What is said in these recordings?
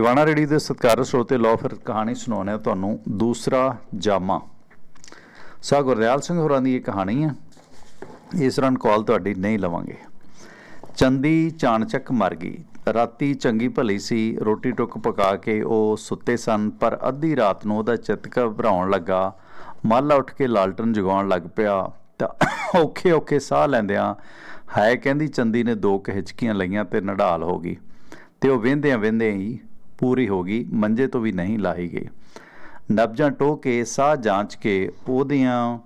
Tiwana ready ਦੇ ਸਤਿਕਾਰ ਸਰੋਤੇ ਲੋ ਫਿਰ ਕਹਾਣੀ ਸੁਣਾਉਣੇ ਤੁਹਾਨੂੰ ਦੂਸਰਾ ਜਾਮਾ। ਸਾ ਗੁਰਦਿਆਲ ਸਿੰਘ ਹੋਰਾਂ ਦੀ ਇਹ ਕਹਾਣੀ ਹੈ। ਇਸ ਰਨ ਕਾਲ ਤੁਹਾਡੀ ਨਹੀਂ ਲਵਾਂਗੇ। ਚੰਦੀ ਚਾਣਚੱਕ ਮਰ ਗਈ। ਰਾਤੀ ਚੰਗੀ ਭਲੀ ਸੀ, ਰੋਟੀ ਟੁੱਕ ਪਕਾ ਕੇ ਉਹ ਸੁੱਤੇ ਸਨ, ਪਰ ਅੱਧੀ ਰਾਤ ਨੂੰ ਉਹਦਾ ਚਿੱਤ ਘਬਰਾਉਣ ਲੱਗਾ। ਮਾਲਾ ਉੱਠ ਕੇ ਲਾਲਟਨ ਜਗਾਉਣ ਲੱਗ ਪਿਆ। ਤਾਂ ਔਖੇ ਔਖੇ ਸਾਹ ਲੈਂਦਿਆਂ ਹਾਏ ਕਹਿੰਦੀ ਚੰਦੀ ਨੇ ਦੋ ਕੁ ਹਿਚਕੀਆਂ ਲਈਆਂ ਤੇ ਨਡਾਲ ਹੋ ਗਈ। ਤੇ ਉਹ ਵਹਿੰਦਿਆਂ ਵਹਿੰਦਿਆਂ ਹੀ ਪੂਰੀ ਹੋ ਗਈ, ਮੰਜੇ ਤੋਂ ਵੀ ਨਹੀਂ ਲਾਹੀ ਗਈ। ਨਬਜਾਂ ਟੋ ਕੇ, ਸਾਹ ਜਾਂਚ ਕੇ ਉਹਦੀਆਂ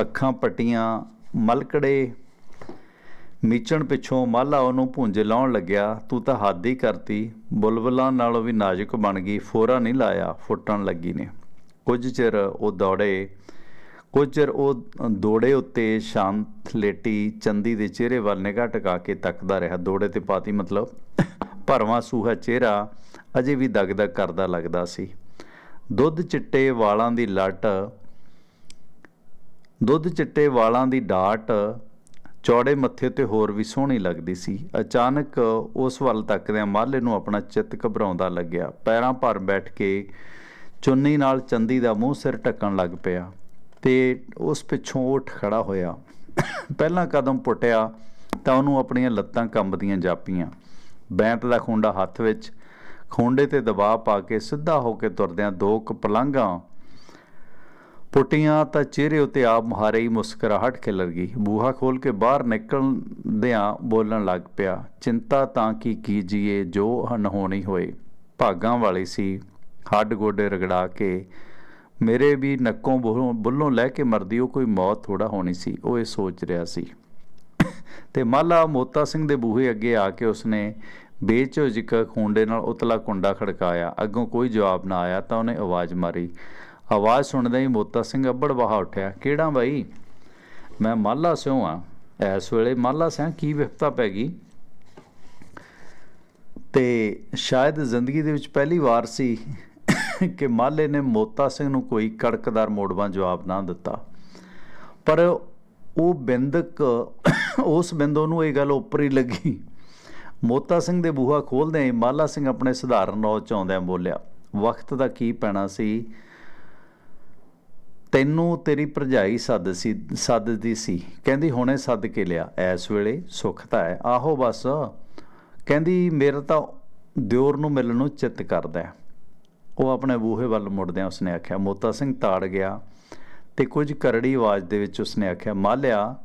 ਅੱਖਾਂ ਪਟੀਆਂ, ਮਲਕੜੇ ਮੀਚਣ ਪਿੱਛੋਂ ਮਾਲਾ ਉਹਨੂੰ ਭੁੰਜੇ ਲਾਉਣ ਲੱਗਿਆ, ਤੂੰ ਤਾਂ ਹੱਦ ਹੀ ਕਰਤੀ, ਬੁਲਬੁਲਾਂ ਨਾਲੋਂ ਵੀ ਨਾਜ਼ੁਕ ਬਣ ਗਈ, ਫੋਰਾ ਨਹੀਂ ਲਾਇਆ, ਫੁੱਟਣ ਲੱਗੀ ਨੇ। ਕੁਝ ਚਿਰ ਉਹ ਦੌੜੇ, ਕੁਝ ਚਿਰ ਉਹ ਦੌੜੇ ਉੱਤੇ ਸ਼ਾਂਤ ਲੇਟੀ, ਚੰਦੀ ਦੇ ਚਿਹਰੇ ਵੱਲ ਨਿਗਾਹ ਟਿਕਾ ਕੇ ਤੱਕਦਾ ਰਿਹਾ। ਦੌੜੇ ਤੇ ਪਾਤੀ ਮਤਲਬ ਭਰਵਾਂ ਸੂਹਾ ਚਿਹਰਾ ਅਜੇ ਵੀ ਦਗਦਗ ਕਰਦਾ ਲੱਗਦਾ ਸੀ। ਦੁੱਧ ਚਿੱਟੇ ਵਾਲਾਂ ਦੀ ਲੱਟ, ਦੁੱਧ ਚਿੱਟੇ ਵਾਲਾਂ ਦੀ ਡਾਟ ਚੌੜੇ ਮੱਥੇ ਤੇ ਹੋਰ ਵੀ ਸੋਹਣੀ ਲੱਗਦੀ ਸੀ। ਅਚਾਨਕ ਉਸ ਵੱਲ ਤੱਕਦਿਆਂ ਮਾਲੇ ਨੂੰ ਆਪਣਾ ਚਿੱਤ ਘਬਰਾਉਂਦਾ ਲੱਗਿਆ। ਪੈਰਾਂ ਭਰ ਬੈਠ ਕੇ ਚੁੰਨੀ ਨਾਲ ਚੰਦੀ ਦਾ ਮੂੰਹ ਸਿਰ ਢੱਕਣ ਲੱਗ ਪਿਆ ਤੇ ਉਸ ਪਿੱਛੋਂ ਉੱਠ ਖੜਾ ਹੋਇਆ। ਪਹਿਲਾ ਕਦਮ ਪੁੱਟਿਆ ਤਾਂ ਉਹਨੂੰ ਆਪਣੀਆਂ ਲੱਤਾਂ ਕੰਬਦੀਆਂ ਜਾਪੀਆਂ। ਬੈਂਤ ਦਾ ਖੁੰਡਾ ਹੱਥ ਵਿੱਚ, ਖੁੰਡੇ ਤੇ ਦਬਾਅ ਪਾ ਕੇ ਸਿੱਧਾ ਹੋ ਕੇ ਤੁਰਦਿਆਂ ਦੋ ਕੁ ਪੁੱਟੀਆਂ ਤਾਂ ਚਿਹਰੇ ਉੱਤੇ ਆਪ ਮੁਹਾਰੇ ਹੀ ਮੁਸਕਰਾਹਟ ਖਿਲਰ ਗਈ। ਬੂਹਾ ਖੋਲ ਕੇ ਬਾਹਰ ਨਿਕਲਦਿਆਂ ਬੋਲਣ ਲੱਗ ਪਿਆ, ਚਿੰਤਾ ਤਾਂ ਕੀ ਕੀਜੀਏ ਜੋ ਅਨਹੋਣੀ ਹੋਏ। ਭਾਗਾਂ ਵਾਲੀ ਸੀ, ਹੱਡ ਗੋਡੇ ਰਗੜਾ ਕੇ, ਮੇਰੇ ਵੀ ਨੱਕੋਂ ਬੁੱਲੋਂ ਬੁੱਲੋਂ ਲੈ ਕੇ ਮਰਦੀ ਉਹ ਕੋਈ ਮੌਤ ਥੋੜਾ ਹੋਣੀ ਸੀ। ਉਹ ਇਹ ਸੋਚ ਰਿਹਾ ਸੀ। ਤੇ ਮਾਲਾ ਮੋਤਾ ਸਿੰਘ ਦੇ ਬੂਹੇ ਅੱਗੇ ਆ ਕੇ ਉਸਨੇ ਬੇਝਿਜਕ ਖੁੰਡੇ ਨਾਲ ਉਤਲਾ ਕੁੰਡਾ ਖੜਕਾਇਆ। ਅੱਗੋਂ ਕੋਈ ਜਵਾਬ ਨਾ ਆਇਆ ਤਾਂ ਉਹਨੇ ਆਵਾਜ਼ ਮਾਰੀ। ਆਵਾਜ਼ ਸੁਣਦੇ ਹੀ ਮੋਤਾ ਸਿੰਘ ਅੱਬੜ ਵਾਹ ਉੱਠਿਆ, ਕਿਹੜਾ ਬਾਈ? ਮੈਂ ਮਾਲਾ ਸਿਓ ਆ। ਇਸ ਵੇਲੇ ਮਾਲਾ ਸਿਆਂ ਕੀ ਵਿਪਤਾ ਪੈ ਗਈ? ਤੇ ਸ਼ਾਇਦ ਜ਼ਿੰਦਗੀ ਦੇ ਵਿੱਚ ਪਹਿਲੀ ਵਾਰ ਸੀ ਕਿ ਮਾਲੇ ਨੇ ਮੋਤਾ ਸਿੰਘ ਨੂੰ ਕੋਈ ਕੜਕਦਾਰ ਮੋੜਵਾ ਜਵਾਬ ਨਾ ਦਿੱਤਾ। ਪਰ ਉਹ ਬਿੰਦਕ, ਉਸ ਬਿੰਦੋ ਨੂੰ ਇਹ ਗੱਲ ਉੱਪਰ ਹੀ ਲੱਗੀ ਮੋਤਾ ਸਿੰਘ ਦੇ ਬੂਹਾ ਖੋਲਦਿਆਂ ਹੀ ਮਾਲਾ ਸਿੰਘ ਆਪਣੇ ਸਧਾਰਨ ਰੌਚ ਚ ਆਉਂਦਿਆਂ ਬੋਲਿਆ, ਵਕਤ ਦਾ ਕੀ ਪੈਣਾ ਸੀ? ਤੈਨੂੰ ਤੇਰੀ ਭਰਜਾਈ ਸੱਦ ਸੀ, ਸੱਦਦੀ ਸੀ। ਕਹਿੰਦੀ, ਹੁਣੇ ਸੱਦ ਕੇ ਲਿਆ। ਐਸ ਵੇਲੇ ਸੁੱਖ ਤਾਂ ਹੈ। ਆਹੋ ਬਸ। ਕਹਿੰਦੀ, ਮੇਰਾ ਤਾਂ ਦਿਓਰ ਨੂੰ ਮਿਲਣ ਨੂੰ ਚਿੱਤ ਕਰਦਾ ਉਹ ਆਪਣੇ ਬੂਹੇ ਵੱਲ ਮੁੜਦਿਆਂ ਉਸਨੇ ਆਖਿਆ, ਮੋਤਾ ਸਿੰਘ ਤਾੜ ਗਿਆ ਤੇ ਕੁਝ ਕਰੜੀ ਆਵਾਜ਼ ਦੇ ਵਿੱਚ ਉਸਨੇ ਆਖਿਆ, ਮਾਲਿਆ,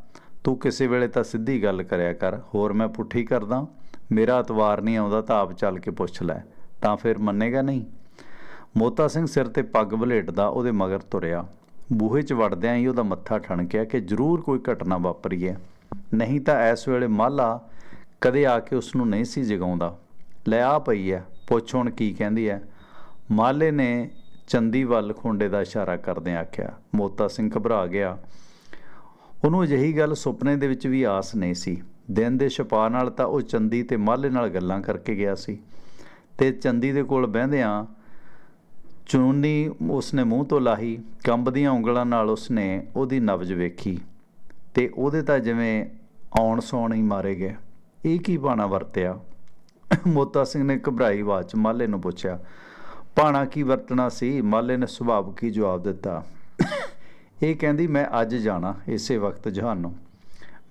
ਤੂੰ ਕਿਸੇ ਵੇਲੇ ਤਾਂ ਸਿੱਧੀ ਗੱਲ ਕਰਿਆ ਕਰ। ਹੋਰ ਮੈਂ ਪੁੱਠੀ ਕਰਦਾ। ਮੇਰਾ ਅਤਵਾਰ ਨਹੀਂ ਆਉਂਦਾ ਤਾਂ ਆਪ ਚੱਲ ਕੇ ਪੁੱਛ ਲੈ। ਤਾਂ ਫਿਰ ਮੰਨੇਗਾ ਨਹੀਂ? ਮੋਤਾ ਸਿੰਘ ਸਿਰ ਤੇ ਪੱਗ ਬਲੇਟਦਾ ਉਹਦੇ ਮਗਰ ਤੁਰਿਆ। ਬੂਹੇ 'ਚ ਵੜਦਿਆਂ ਹੀ ਉਹਦਾ ਮੱਥਾ ਠਣਕਿਆ ਕਿ ਜ਼ਰੂਰ ਕੋਈ ਘਟਨਾ ਵਾਪਰੀ ਹੈ ਨਹੀਂ ਤਾਂ ਇਸ ਵੇਲੇ ਮਾਲਾ ਕਦੇ ਆ ਕੇ ਉਸ ਨੂੰ ਨਹੀਂ ਸੀ ਜਗਾਉਂਦਾ। ਲੈ ਆ ਪਈ ਹੈ ਪੁੱਛ ਹੁਣ ਕੀ ਕਹਿੰਦੀ ਹੈ ਮਾਲੇ ਨੇ ਚੰਦੀ ਵੱਲ ਖੁੰਡੇ ਦਾ ਇਸ਼ਾਰਾ ਕਰਦਿਆਂ ਆਖਿਆ। ਮੋਤਾ ਸਿੰਘ ਘਬਰਾ ਗਿਆ। ਉਹਨੂੰ ਅਜਿਹੀ ਗੱਲ ਸੁਪਨੇ ਦੇ ਵਿੱਚ ਵੀ ਆਸ ਨਹੀਂ ਸੀ। ਦਿਨ ਦੇ ਛਪਾ ਨਾਲ ਤਾਂ ਉਹ ਚੰਦੀ ਤੇ ਮਾਲੇ ਨਾਲ ਗੱਲਾਂ ਕਰਕੇ ਗਿਆ ਸੀ। ਤੇ ਚੰਦੀ ਦੇ ਕੋਲ ਬਹਿੰਦਿਆਂ ਚੁੰਨੀ ਉਸਨੇ ਮੂੰਹ ਤੋਂ ਲਾਹੀ, ਕੰਬਦੀਆਂ ਉਂਗਲਾਂ ਨਾਲ ਉਸਨੇ ਉਹਦੀ ਨਬਜ ਵੇਖੀ। ਤੇ ਉਹਦੇ ਤਾਂ ਜਿਵੇਂ ਆਉਣ ਸੌਣ ਹੀ ਮਾਰੇ ਗਏ। ਇਹ ਕੀ ਬਾਣਾ ਵਰਤਿਆ? ਮੋਤਾ ਸਿੰਘ ਨੇ ਘਬਰਾਈ ਆਵਾਜ਼ 'ਚ ਮਾਲੇ ਨੂੰ ਪੁੱਛਿਆ ਪਾਣਾ ਕੀ ਵਰਤਣਾ ਸੀ? ਮਾਲੇ ਨੇ ਸੁਭਾਵ ਕੀ ਜਵਾਬ ਦਿੱਤਾ, ਇਹ ਕਹਿੰਦੀ ਮੈਂ ਅੱਜ ਜਾਣਾ, ਇਸੇ ਵਕਤ ਜਹਾਨੋਂ।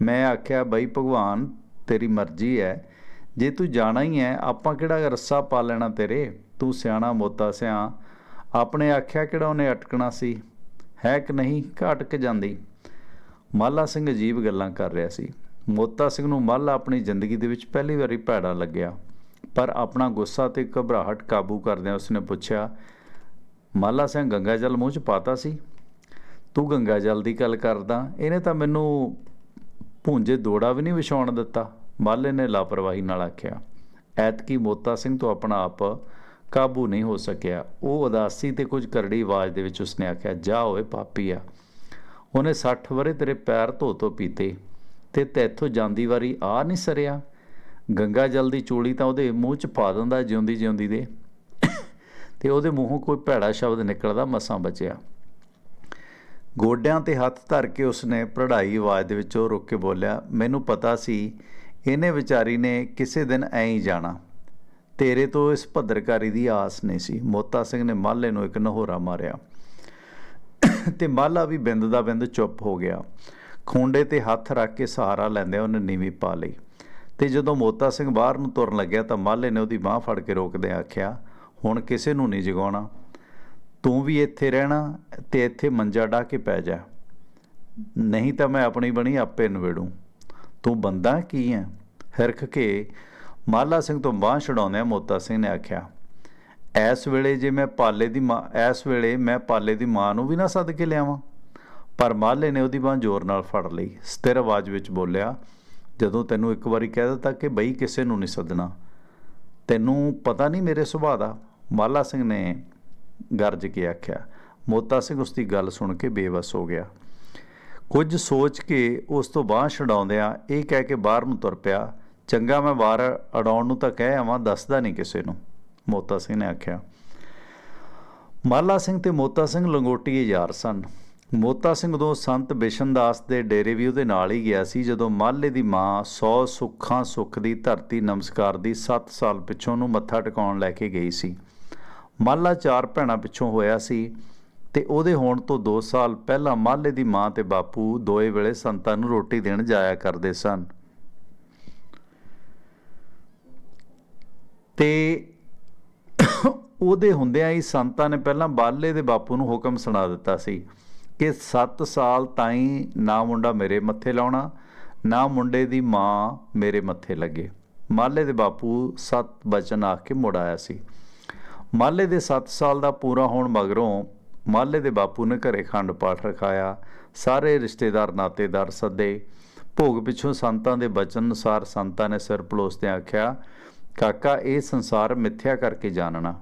ਮੈਂ ਆਖਿਆ, ਬਈ ਭਗਵਾਨ, ਤੇਰੀ ਮਰਜ਼ੀ ਹੈ ਜੇ ਤੂੰ ਜਾਣਾ ਹੀ ਹੈ ਆਪਾਂ ਕਿਹੜਾ ਰੱਸਾ ਪਾ ਲੈਣਾ ਤੇਰੇ? ਤੂੰ ਸਿਆਣਾ ਮੋਤਾ ਸਿਆ। ਆਪਣੇ ਆਖਿਆ ਕਿਹੜਾ ਉਹਨੇ ਅਟਕਣਾ ਸੀ? ਹੈ ਕਿ ਨਹੀਂ? ਘਟਕ ਜਾਂਦੀ। ਮਾਲਾ ਸਿੰਘ ਅਜੀਬ ਗੱਲਾਂ ਕਰ ਰਿਹਾ ਸੀ। ਮੋਤਾ ਸਿੰਘ ਨੂੰ ਮਾਲਾ ਆਪਣੀ ਜ਼ਿੰਦਗੀ ਦੇ ਵਿੱਚ ਪਹਿਲੀ ਵਾਰੀ ਭੈੜਾ ਲੱਗਿਆ। ਪਰ ਆਪਣਾ ਗੁੱਸਾ ਤੇ ਘਬਰਾਹਟ ਕਾਬੂ ਕਰਦਿਆਂ ਉਸਨੇ ਪੁੱਛਿਆ, ਮਾਲਾ ਸਿੰਘ, ਗੰਗਾ ਜਲ ਮੂੰਹ 'ਚ ਪਾਤਾ ਸੀ? ਤੂੰ ਗੰਗਾ ਜਲ ਦੀ ਗੱਲ ਕਰਦਾ। ਇਹਨੇ ਤਾਂ ਮੈਨੂੰ ਭੁੰਜੇ ਦੋੜਾ ਵੀ ਨਹੀਂ ਵਿਛਾਉਣ ਦਿੱਤਾ। ਮਾਲੇ ਨੇ ਲਾਪਰਵਾਹੀ ਨਾਲ ਆਖਿਆ, ਐਤਕੀ ਮੋਤਾ ਸਿੰਘ ਤੋਂ ਆਪਣਾ ਆਪ ਕਾਬੂ ਨਹੀਂ ਹੋ ਸਕਿਆ। ਉਹ ਉਦਾਸੀ ਤੇ ਕੁਝ ਕਰੜੀ ਆਵਾਜ਼ ਦੇ ਵਿੱਚ ਉਸਨੇ ਆਖਿਆ, ਜਾ ਓਏ ਪਾਪੀਆ, ਉਹਨੇ 60 ਵਰੇ ਤੇਰੇ ਪੈਰ ਧੋ ਧੋ ਪੀਤੇ ਤੇ ਤੈਥੋਂ ਜਾਂਦੀ ਵਾਰੀ ਆ ਨਹੀਂ ਸਰਿਆ। ਗੰਗਾ ਜਲ ਦੀ ਚੋਲੀ ਤਾਂ ਉਹਦੇ ਮੂੰਹ 'ਚ ਪਾ ਦਿੰਦਾ ਜਿਉਂਦੀ ਜਿਉਂਦੀ ਦੇ ਤੇ ਉਹਦੇ ਮੂੰਹੋਂ ਕੋਈ ਭੈੜਾ ਸ਼ਬਦ ਨਿਕਲਦਾ ਮਸਾਂ ਬਚਿਆ। ਗੋਡਿਆਂ ਤੇ ਹੱਥ ਧਰ ਕੇ ਉਸਨੇ ਪ੍ਰੜਾਈ ਆਵਾਜ਼ ਦੇ ਵਿੱਚੋਂ ਰੁਕ ਕੇ ਬੋਲਿਆ, ਮੈਨੂੰ ਪਤਾ ਸੀ, ਇਹਨੇ ਵਿਚਾਰੀ ਨੇ ਕਿਸੇ ਦਿਨ ਐਂ ਹੀ ਜਾਣਾ। ਤੇਰੇ ਤੋਂ ਇਸ ਭੱਦਰਕਾਰੀ ਦੀ ਆਸ ਨਹੀਂ ਸੀ। ਮੋਤਾ ਸਿੰਘ ਨੇ ਮਾਲੇ ਨੂੰ ਇੱਕ ਨਹੋਰਾ ਮਾਰਿਆ ਤੇ ਮਾਲਾ ਵੀ ਬਿੰਦ ਦਾ ਬਿੰਦ ਚੁੱਪ ਹੋ ਗਿਆ। ਖੁੰਡੇ ਤੇ ਹੱਥ ਰੱਖ ਕੇ ਸਹਾਰਾ ਲੈਂਦਿਆਂ ਉਹਨੇ ਨੀਵੀਂ ਪਾ ਲਈ ਤੇ ਜਦੋਂ ਮੋਤਾ ਸਿੰਘ ਬਾਹਰ ਨੂੰ ਤੁਰਨ ਲੱਗਿਆ ਤਾਂ ਮਾਲੇ ਨੇ ਉਹਦੀ ਬਾਹ ਫੜ ਕੇ ਰੋਕਦਿਆਂ ਆਖਿਆ, ਹੁਣ ਕਿਸੇ ਨੂੰ ਨਹੀਂ ਜਗਾਉਣਾ। ਤੂੰ ਵੀ ਇੱਥੇ ਰਹਿਣਾ ਤੇ ਇੱਥੇ ਮੰਜਾ ਢਾ ਕੇ ਪੈ ਜਾ। ਨਹੀਂ ਤਾਂ ਮੈਂ ਆਪਣੀ ਬਣੀ ਆਪੇ ਨਵੇੜੂ ਤੂੰ ਬੰਦਾ ਕੀ ਹੈ ਹਿਰਖ ਕੇ ਮਾਲਾ ਸਿੰਘ ਤੋਂ ਬਾਹ ਛਡਾਉਂਦਿਆਂ ਮੋਤਾ ਸਿੰਘ ਨੇ ਆਖਿਆ, ਐਸ ਵੇਲੇ ਜੇ ਮੈਂ ਪਾਲੇ ਦੀ ਮਾਂ, ਐਸ ਵੇਲੇ ਮੈਂ ਪਾਲੇ ਦੀ ਮਾਂ ਨੂੰ ਵੀ ਨਾ ਸੱਦ ਕੇ ਲਿਆਵਾਂ। ਪਰ ਮਾਲੇ ਨੇ ਉਹਦੀ ਬਾਹ ਜ਼ੋਰ ਨਾਲ ਫੜ ਲਈ। ਸਥਿਰ ਆਵਾਜ਼ ਵਿੱਚ ਬੋਲਿਆ, ਜਦੋਂ ਤੈਨੂੰ ਇੱਕ ਵਾਰੀ ਕਹਿ ਦਿੱਤਾ ਕਿ ਬਈ ਕਿਸੇ ਨੂੰ ਨਹੀਂ ਸੱਦਣਾ, ਤੈਨੂੰ ਪਤਾ ਨਹੀਂ ਮੇਰੇ ਸੁਭਾਅ ਦਾ। ਮਾਲਾ ਸਿੰਘ ਨੇ ਗਰਜ ਕੇ ਆਖਿਆ। ਮੋਤਾ ਸਿੰਘ ਉਸ ਦੀ ਗੱਲ ਸੁਣ ਕੇ ਬੇਵਸ ਹੋ ਗਿਆ। ਕੁਝ ਸੋਚ ਕੇ ਉਸ ਤੋਂ ਬਾਹ ਛਡਾਉਂਦਿਆਂ ਇਹ ਕਹਿ ਕੇ ਬਾਹਰ ਨੂੰ ਤੁਰ ਪਿਆ, ਚੰਗਾ ਮੈਂ ਬਾਹਰ ਅੜਾਉਣ ਨੂੰ ਤਾਂ ਕਹਿ ਆਵਾਂ, ਦੱਸਦਾ ਨਹੀਂ ਕਿਸੇ ਨੂੰ। ਮੋਤਾ ਸਿੰਘ ਨੇ ਆਖਿਆ। ਮਾਲਾ ਸਿੰਘ ਤੇ ਮੋਤਾ ਸਿੰਘ ਲੰਗੋਟੀਏ ਯਾਰ ਸਨ। ਮੋਤਾ ਸਿੰਘ ਉਦੋਂ ਸੰਤ ਬਿਸ਼ਨਦਾਸ ਦੇ ਡੇਰੇ ਵੀ ਉਹਦੇ ਨਾਲ ਹੀ ਗਿਆ ਸੀ, ਜਦੋਂ ਮਾਲੇ ਦੀ ਮਾਂ 100 ਸੁੱਖਾਂ ਸੁੱਖ ਦੀ ਧਰਤੀ ਨਮਸਕਾਰ ਦੀ 7 ਸਾਲ ਪਿੱਛੋਂ ਨੂੰ ਮੱਥਾ ਟਿਕਾਉਣ ਲੈ ਕੇ ਗਈ ਸੀ। ਮਾਲਾ ਚਾਰ ਭੈਣਾਂ ਪਿੱਛੋਂ ਹੋਇਆ ਸੀ ਤੇ ਉਹਦੇ ਹੋਣ ਤੋਂ 2 ਸਾਲ ਪਹਿਲਾਂ ਮਾਲੇ ਦੀ ਮਾਂ ਤੇ ਬਾਪੂ ਦੋਏ ਵੇਲੇ ਸੰਤਾਂ ਨੂੰ ਰੋਟੀ ਦੇਣ ਜਾਇਆ ਕਰਦੇ ਸਨ। ਤੇ ਉਹਦੇ ਹੁੰਦਿਆਂ ਹੀ ਸੰਤਾਂ ਨੇ ਪਹਿਲਾਂ ਬਾਲੇ ਦੇ ਬਾਪੂ ਨੂੰ ਹੁਕਮ ਸੁਣਾ ਦਿੱਤਾ ਸੀ ਕਿ 7 ਸਾਲ ਤਾਈਂ ਨਾ ਮੁੰਡਾ ਮੇਰੇ ਮੱਥੇ ਲਾਉਣਾ, ਨਾ ਮੁੰਡੇ ਦੀ ਮਾਂ ਮੇਰੇ ਮੱਥੇ ਲੱਗੇ। ਮਾਲੇ ਦੇ ਬਾਪੂ ਸਤ ਬਚਨ ਆਖ ਕੇ ਮੁੜ ਆਇਆ ਸੀ। ਮਾਲੇ ਦੇ 7 ਸਾਲ ਦਾ ਪੂਰਾ ਹੋਣ ਮਗਰੋਂ ਮਾਲੇ ਦੇ ਬਾਪੂ ਨੇ ਘਰੇ ਖੰਡ ਪਾਠ ਰਖਾਇਆ, ਸਾਰੇ ਰਿਸ਼ਤੇਦਾਰ ਨਾਤੇਦਾਰ ਸੱਦੇ। ਭੋਗ ਪਿੱਛੋਂ ਸੰਤਾਂ ਦੇ ਬਚਨ ਅਨੁਸਾਰ ਸੰਤਾਂ ਨੇ ਸਿਰ ਪਲੋਸਦਿਆਂ ਆਖਿਆ, ਕਾਕਾ, ਇਹ ਸੰਸਾਰ ਮਿੱਥਿਆ ਕਰਕੇ ਜਾਣਨਾ।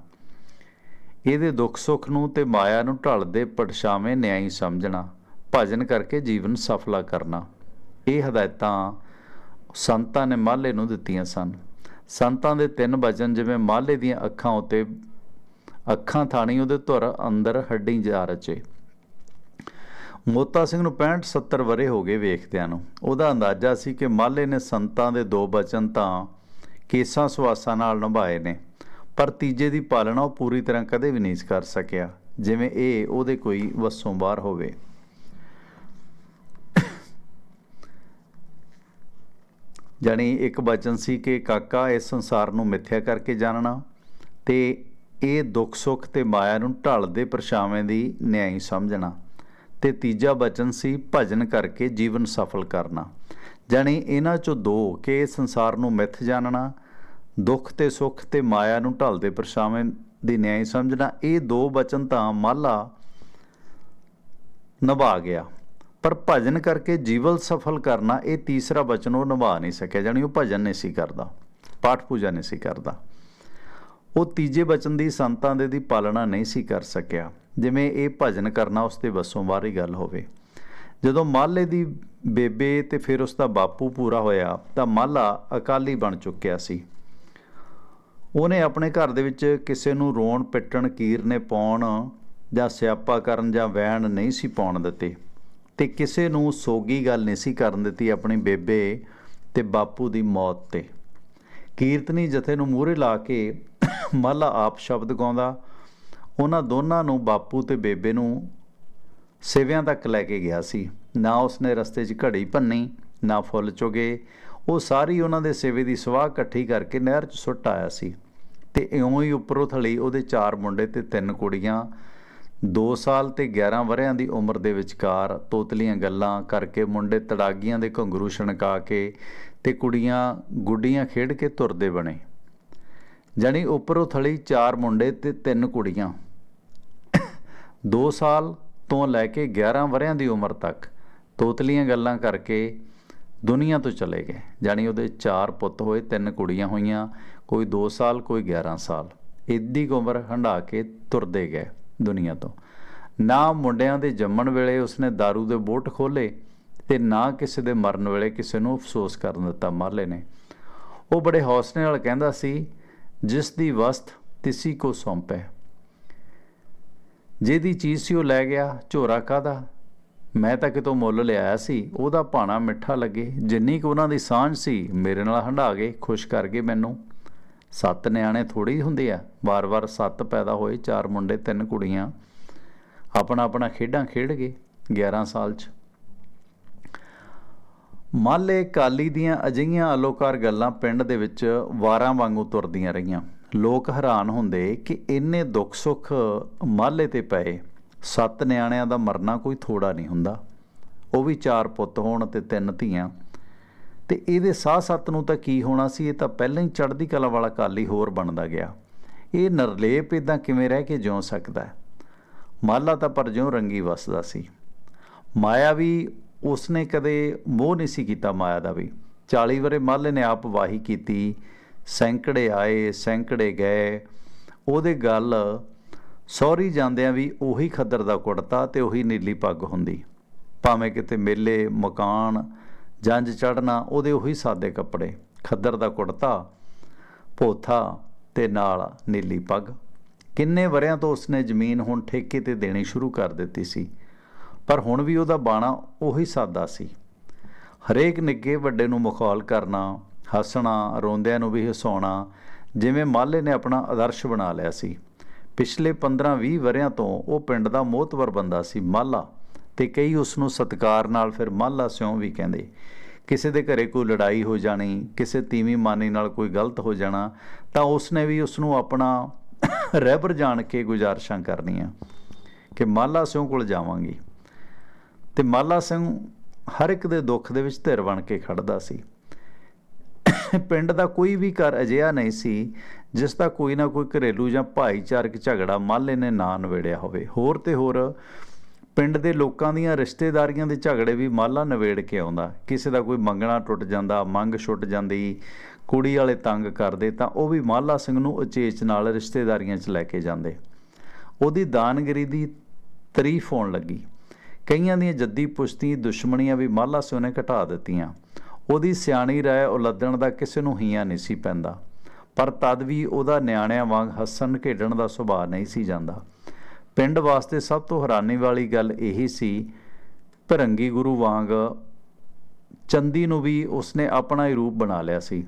ਇਹਦੇ ਦੁੱਖ ਸੁੱਖ ਨੂੰ ਤੇ ਮਾਇਆ ਨੂੰ ਢਲਦੇ ਪਟਛਾਵੇਂ ਨਿਆਈ ਸਮਝਣਾ, ਭਜਨ ਕਰਕੇ ਜੀਵਨ ਸਫਲਾ ਕਰਨਾ। ਇਹ ਹਦਾਇਤਾਂ ਸੰਤਾਂ ਨੇ ਮਾਲੇ ਨੂੰ ਦਿੱਤੀਆਂ ਸਨ। ਸੰਤਾਂ ਦੇ ਤਿੰਨ ਬਚਨ ਜਿਵੇਂ ਮਾਲੇ ਦੀਆਂ ਅੱਖਾਂ ਉੱਤੇ ਅੱਖਾਂ ਥਾਣੀ ਉਹਦੇ ਧੁਰ ਅੰਦਰ ਹੱਡੀ ਜਾ ਰਚੇ। ਮੋਤਾ ਸਿੰਘ ਨੂੰ 65 70 ਵਰੇ ਹੋ ਗਏ ਵੇਖਦਿਆਂ ਨੂੰ। ਉਹਦਾ ਅੰਦਾਜ਼ਾ ਸੀ ਕਿ ਮਾਲੇ ਨੇ ਸੰਤਾਂ ਦੇ ਦੋ ਬਚਨ ਤਾਂ ਕੇਸਾਂ ਸੁਆਸਾਂ ਨਾਲ ਨਿਭਾਏ ਨੇ, ਪਰ ਤੀਜੇ ਦੀ ਪਾਲਣਾ ਉਹ ਪੂਰੀ ਤਰ੍ਹਾਂ ਕਦੇ ਵੀ ਨਹੀਂ ਕਰ ਸਕਿਆ, ਜਿਵੇਂ ਇਹ ਉਹਦੇ ਕੋਈ ਵਸੋਂ ਬਾਹਰ ਹੋਵੇ। ਜਾਣੀ ਇੱਕ ਬਚਨ ਸੀ ਕਿ ਕਾਕਾ ਇਸ ਸੰਸਾਰ ਨੂੰ ਮਿੱਥਿਆ ਕਰਕੇ ਜਾਣਨਾ ਤੇ ਇਹ ਦੁੱਖ ਸੁੱਖ ਤੇ ਮਾਇਆ ਨੂੰ ਢਲਦੇ ਪਰਛਾਵੇਂ ਦੀ ਨਿਆਈ ਸਮਝਣਾ ਤੇ ਤੀਜਾ ਬਚਨ ਸੀ ਭਜਨ ਕਰਕੇ ਜੀਵਨ ਸਫਲ ਕਰਨਾ। ਜਾਣੀ ਇਹਨਾਂ ਚੋਂ ਦੋ ਕਿ ਸੰਸਾਰ ਨੂੰ ਮਿੱਥ ਜਾਣਨਾ, ਦੁੱਖ ਤੇ ਸੁੱਖ ਤੇ ਮਾਇਆ ਨੂੰ ਢਲਦੇ ਪਰਛਾਵੇਂ ਦੀ ਨਿਆਈ ਸਮਝਣਾ, ਇਹ ਦੋ ਬਚਨ ਤਾਂ ਮਾਲਾ ਨਿਭਾ ਗਿਆ। ਪਰ ਭਜਨ ਕਰਕੇ ਜੀਵਨ ਸਫਲ ਕਰਨਾ, ਇਹ ਤੀਸਰਾ ਬਚਨ ਉਹ ਨਿਭਾ ਨਹੀਂ ਸਕਿਆ, ਜਾਣੀ ਉਹ ਭਜਨ ਨਹੀਂ ਸੀ ਕਰਦਾ, ਪਾਠ ਪੂਜਾ ਨਹੀਂ ਸੀ ਕਰਦਾ। ਉਹ ਤੀਜੇ ਬਚਨ ਦੀ ਸੰਤਾਂ ਦੇ ਦੀ ਪਾਲਣਾ ਨਹੀਂ ਸੀ ਕਰ ਸਕਿਆ। ਜਿਵੇਂ ਇਹ ਭਜਨ ਕਰਨਾ ਉਸ ਦੇ ਵੱਸੋਂ ਬਾਹਰੀ ਗੱਲ ਹੋਵੇ। ਜਦੋਂ ਮਾਲੇ ਦੀ ਬੇਬੇ ਤੇ ਫਿਰ ਉਸ ਦਾ ਬਾਪੂ ਪੂਰਾ ਹੋਇਆ ਤਾਂ ਮਾਲਾ ਅਕਾਲੀ ਬਣ ਚੁੱਕਿਆ ਸੀ। ਉਹਨੇ ਆਪਣੇ ਘਰ ਦੇ ਵਿੱਚ ਕਿਸੇ ਨੂੰ ਰੋਣ, ਪਿੱਟਣ ਕੀਰਨੇ ਪਾਉਣ ਜਾਂ ਸਿਆਪਾ ਕਰਨ ਜਾਂ ਵਹਿਣ ਨਹੀਂ ਸੀ ਪਾਉਣ ਦਿੱਤੇ ਤੇ ਕਿਸੇ ਨੂੰ ਸੋਗੀ ਗੱਲ ਨਹੀਂ ਸੀ ਕਰਨ ਦਿੱਤੀ ਆਪਣੀ ਬੇਬੇ ਤੇ ਬਾਪੂ ਦੀ ਮੌਤ ਤੇ। ਕੀਰਤਨੀ ਜਥੇ ਨੂੰ ਮੂਹਰੇ ਲਾ ਕੇ ਮਾਲਾ ਆਪ ਸ਼ਬਦ ਗਾਉਂਦਾ। ਉਹਨਾਂ ਦੋਨਾਂ ਨੂੰ ਬਾਪੂ ਤੇ ਬੇਬੇ ਨੂੰ ਸੇਵਿਆਂ ਤੱਕ ਲੈ ਕੇ ਗਿਆ ਸੀ। ਨਾ ਉਸਨੇ ਰਸਤੇ 'ਚ ਘੜੀ ਭੰਨੀ, ਨਾ ਫੁੱਲ ਚੁਗੇ। ਉਹ ਸਾਰੀ ਉਹਨਾਂ ਦੇ ਸੇਵੇ ਦੀ ਸਵਾਹ ਇਕੱਠੀ ਕਰਕੇ ਨਹਿਰ 'ਚ ਸੁੱਟ ਆਇਆ ਸੀ। ਤੇ ਇਉਂ ਹੀ ਉੱਪਰੋਂ ਥਲੀ ਉਹਦੇ ਚਾਰ ਮੁੰਡੇ ਤੇ ਤਿੰਨ ਕੁੜੀਆਂ। 2 ਸਾਲ ਤੇ 11 ਵਰਿਆਂ ਦੀ ਉਮਰ ਦੇ ਵਿਚਕਾਰ ਤੋਤਲੀਆਂ ਗੱਲਾਂ ਕਰਕੇ ਮੁੰਡੇ ਤੜਾਗੀਆਂ ਦੇ ਘੁੰਗਰੂ ਛਣਕਾ ਕੇ ਤੇ ਕੁੜੀਆਂ ਗੁੱਡੀਆਂ ਖੇਡ ਕੇ ਤੁਰਦੇ ਬਣੇ। ਜਾਣੀ ਉੱਪਰੋਂ ਥਲੀ ਚਾਰ ਮੁੰਡੇ ਤੇ ਤਿੰਨ ਕੁੜੀਆਂ। 2 ਸਾਲ ਤੋਂ ਲੈ ਕੇ 11 ਵਰਿਆਂ ਦੀ ਉਮਰ ਤੱਕ ਤੋਤਲੀਆਂ ਗੱਲਾਂ ਕਰਕੇ ਦੁਨੀਆ ਤੋਂ ਚਲੇ ਗਏ। ਜਾਣੀ ਉਹਦੇ ਚਾਰ ਪੁੱਤ ਹੋਏ, ਤਿੰਨ ਕੁੜੀਆਂ ਹੋਈਆਂ, ਕੋਈ 2 ਸਾਲ, ਕੋਈ 11 ਸਾਲ। ਇੱਦੀ ਕੁ ਉਮਰ ਹੰਡਾ ਕੇ ਤੁਰਦੇ ਗਏ ਦੁਨੀਆ ਤੋਂ। ਨਾ ਮੁੰਡਿਆਂ ਦੇ ਜੰਮਣ ਵੇਲੇ ਉਸਨੇ दारू ਦੇ ਬੋਟ ਖੋਲੇ ਤੇ ਨਾ ਕਿਸੇ ਦੇ ਮਰਨ ਵੇਲੇ ਕਿਸੇ ਨੂੰ ਅਫਸੋਸ ਕਰਨ ਦਿੱਤਾ। ਮਾਲੇ ਨੇ। ਉਹ ਬੜੇ ਹੌਸਲੇ ਨਾਲ ਕਹਿੰਦਾ ਸੀ ਜਿਸ ਦੀ ਵਸਤ ਤਿਸੀ ਕੋ ਸੌਂਪੇ। ਜਿਹਦੀ ਚੀਜ਼ ਸੀ ਉਹ ਲੈ ਗਿਆ, ਝੋਰਾ ਕਾਦਾ ਮੈਂ ਤਾਂ ਕਿਤੋਂ ਮੁੱਲ ਲਿਆਇਆ ਸੀ, ਉਹਦਾ ਭਾਣਾ ਮਿੱਠਾ ਲੱਗੇ, ਜਿੰਨੀ ਕੁ ਉਹਨਾਂ ਦੀ ਸਾਂਝ ਸੀ, ਮੇਰੇ ਨਾਲ ਹੰਡਾ ਗਏ ਖੁਸ਼ ਕਰ ਗਏ ਮੈਨੂੰ। ਸੱਤ ਨਿਆਣੇ ਥੋੜੀ ਹੁੰਦੇ ਆ, ਵਾਰ-ਵਾਰ ਸੱਤ ਪੈਦਾ ਹੋਏ, ਚਾਰ ਮੁੰਡੇ, ਤਿੰਨ ਕੁੜੀਆਂ। ਆਪਣਾ ਆਪਣਾ ਖੇਡਾਂ ਖੇਡ ਗਏ 11 ਸਾਲ 'ਚ। ਮਾਲੇ ਕਾਲੀ ਦੀਆਂ ਅਜਿਹੀਆਂ ਅਲੋਕਾਰ ਗੱਲਾਂ ਪਿੰਡ ਦੇ ਵਿੱਚ ਵਾਰਾਂ ਵਾਂਗੂ ਤੁਰਦੀਆਂ ਰਹੀਆਂ। ਲੋਕ ਹੈਰਾਨ ਹੁੰਦੇ ਕਿ ਇੰਨੇ ਦੁੱਖ ਸੁੱਖ ਮਾਲੇ ਤੇ ਪਏ। ਸੱਤ ਨਿਆਣਿਆਂ ਦਾ ਮਰਨਾ ਕੋਈ ਥੋੜਾ ਨਹੀਂ ਹੁੰਦਾ। ਉਹ ਵੀ ਚਾਰ ਪੁੱਤ ਹੋਣ ਤੇ ਤਿੰਨ ਧੀਆਂ। ਤੇ ਇਹਦੇ ਸਾਹ ਸੱਤ ਨੂੰ ਤਾਂ ਕੀ ਹੋਣਾ ਸੀ? ਇਹ ਤਾਂ ਪਹਿਲਾਂ ਹੀ ਚੜ੍ਹਦੀ ਕਲਾ ਵਾਲਾ ਕਾਲੀ ਹੋਰ ਬਣਦਾ ਗਿਆ। ਇਹ ਨਰਲੇਪ ਇਦਾਂ ਕਿਵੇਂ ਰਹਿ ਕੇ ਜਿਉ ਸਕਦਾ? ਮਾਲਾ ਤਾਂ ਪਰ ਜਿਉਂ ਰੰਗੀ ਵਸਦਾ ਸੀ। ਮਾਇਆ ਵੀ ਉਸਨੇ ਕਦੇ ਮੋਹ ਨਹੀਂ ਸੀ ਕੀਤਾ ਮਾਇਆ ਦਾ ਵੀ। 40 ਵਰੇ ਮਾਲੇ ਨੇ ਆਪ ਵਾਹੀ ਕੀਤੀ। ਸੈਂਕੜੇ ਆਏ, ਸੈਂਕੜੇ ਗਏ। ਉਹਦੇ ਗੱਲ ਸੌਰੀ ਜਾਂਦਿਆਂ ਵੀ ਉਹੀ ਖੱਦਰ ਦਾ ਕੁੜਤਾ ਤੇ ਉਹੀ ਨੀਲੀ ਪੱਗ ਹੁੰਦੀ। ਭਾਵੇਂ ਕਿਤੇ ਮੇਲੇ, ਮਕਾਨ ਜੰਜ ਚੜਨਾ ਉਹਦੇ ਉਹੀ ਸਾਦੇ ਕੱਪੜੇ। ਖੱਦਰ ਦਾ ਕੁੜਤਾ, ਪੋਥਾ ਤੇ ਨਾਲ ਨੀਲੀ ਪੱਗ। ਕਿੰਨੇ ਵਰਿਆਂ ਤੋਂ ਉਸਨੇ ਜ਼ਮੀਨ ਹੁਣ ਠੇਕੇ ਤੇ ਦੇਣੀ ਸ਼ੁਰੂ ਕਰ ਦਿੱਤੀ ਸੀ। ਪਰ ਹੁਣ ਵੀ ਉਹਦਾ ਬਾਣਾ ਉਹੀ ਸਾਦਾ ਸੀ। ਹਰੇਕ ਨਿੱਗੇ ਵੱਡੇ ਨੂੰ ਮਖੌਲ ਕਰਨਾ, ਹੱਸਣਾ, ਰੋਂਦਿਆਂ ਨੂੰ ਵੀ ਹਸਾਉਣਾ, ਜਿਵੇਂ ਮਾਲੇ ਨੇ ਆਪਣਾ ਆਦਰਸ਼ ਬਣਾ ਲਿਆ ਸੀ। ਪਿਛਲੇ 15-20 ਵਰਿਆਂ ਤੋਂ ਉਹ ਪਿੰਡ ਦਾ ਮੋਹਤਵਰ ਬੰਦਾ ਸੀ, ਮਾਲਾ। ਤੇ ਕਈ ਉਸ ਨੂੰ ਸਤਕਾਰ ਨਾਲ ਫਿਰ ਮਾਲਾ ਸਿਉਂ ਵੀ ਕਹਿੰਦੇ, ਕਿਸੇ ਦੇ ਘਰੇ ਕੋਈ ਲੜਾਈ ਹੋ ਜਾਣੀ, ਕਿਸੇ ਤੀਵੀਂ ਮਾਨੀ ਨਾਲ ਕੋਈ ਗਲਤ ਹੋ ਜਾਣਾ, ਤਾਂ ਉਸਨੇ ਵੀ ਉਸ ਨੂੰ ਆਪਣਾ ਰਹਿਬਰ ਜਾਣ ਕੇ ਗੁਜ਼ਾਰਿਸ਼ਾਂ ਕਰਨੀਆਂ, ਕਿ ਮਾਲਾ ਸਿਉਂ ਕੋਲ ਜਾਵਾਂਗੀ। ਤੇ ਮਾਲਾ ਸਿੰਘ ਹਰ ਇੱਕ ਦੇ ਦੁੱਖ ਦੇ ਵਿੱਚ ਧਿਰ ਬਣ ਕੇ ਖੜਦਾ ਸੀ। ਪਿੰਡ ਦਾ ਕੋਈ ਵੀ ਘਰ ਅਜਿਹਾ ਨਹੀਂ ਸੀ, ਜਿਸ ਦਾ ਕੋਈ ਨਾ ਕੋਈ ਘਰੇਲੂ ਜਾਂ ਭਾਈਚਾਰਕ ਝਗੜਾ ਮਾਲੇ ਨੇ ਨਾ ਨਵੇੜਿਆ ਹੋਵੇ। ਹੋਰ ਤੇ ਹੋਰ, ਪਿੰਡ ਦੇ ਲੋਕਾਂ ਦੀਆਂ ਰਿਸ਼ਤੇਦਾਰੀਆਂ ਦੇ ਝਗੜੇ ਵੀ ਮਾਲਾ ਨਵੇੜ ਕੇ ਆਉਂਦਾ। ਕਿਸੇ ਦਾ ਕੋਈ ਮੰਗਣਾ ਟੁੱਟ ਜਾਂਦਾ, ਮੰਗ ਛੁੱਟ ਜਾਂਦੀ, ਕੁੜੀ ਵਾਲੇ ਤੰਗ ਕਰਦੇ, ਤਾਂ ਉਹ ਵੀ ਮਾਲਾ ਸਿੰਘ ਨੂੰ ਉਚੇਚ ਨਾਲ ਰਿਸ਼ਤੇਦਾਰੀਆਂ 'ਚ ਲੈ ਕੇ ਜਾਂਦੇ। ਉਹਦੀ ਦਾਨਗਰੀ ਦੀ ਤਾਰੀਫ ਹੋਣ ਲੱਗੀ। ਕਈਆਂ ਦੀਆਂ ਜੱਦੀ ਪੁਸ਼ਤੀ ਦੁਸ਼ਮਣੀਆਂ ਵੀ ਮਾਲਾ ਸਿੰਘ ਨੇ ਘਟਾ ਦਿੱਤੀਆਂ। ਉਹਦੀ ਸਿਆਣੀ ਰਾਏ ਉਲੱਦਣ ਦਾ ਕਿਸੇ ਨੂੰ ਹੀਆਂ ਨਹੀਂ ਸੀ ਪੈਂਦਾ। ਪਰ ਤਦ ਵੀ ਉਹਦਾ ਨਿਆਣਿਆਂ ਵਾਂਗ ਹੱਸਣ ਖੇਡਣ ਦਾ ਸੁਭਾਅ ਨਹੀਂ ਸੀ ਜਾਂਦਾ। ਪਿੰਡ ਵਾਸਤੇ ਸਭ ਤੋਂ ਹੈਰਾਨੀ ਵਾਲੀ ਗੱਲ ਇਹੀ ਸੀ, ਭਰੰਗੀ ਗੁਰੂ ਵਾਂਗ ਚੰਦੀ ਨੂੰ ਵੀ ਉਸਨੇ ਆਪਣਾ ਹੀ ਰੂਪ ਬਣਾ ਲਿਆ ਸੀ।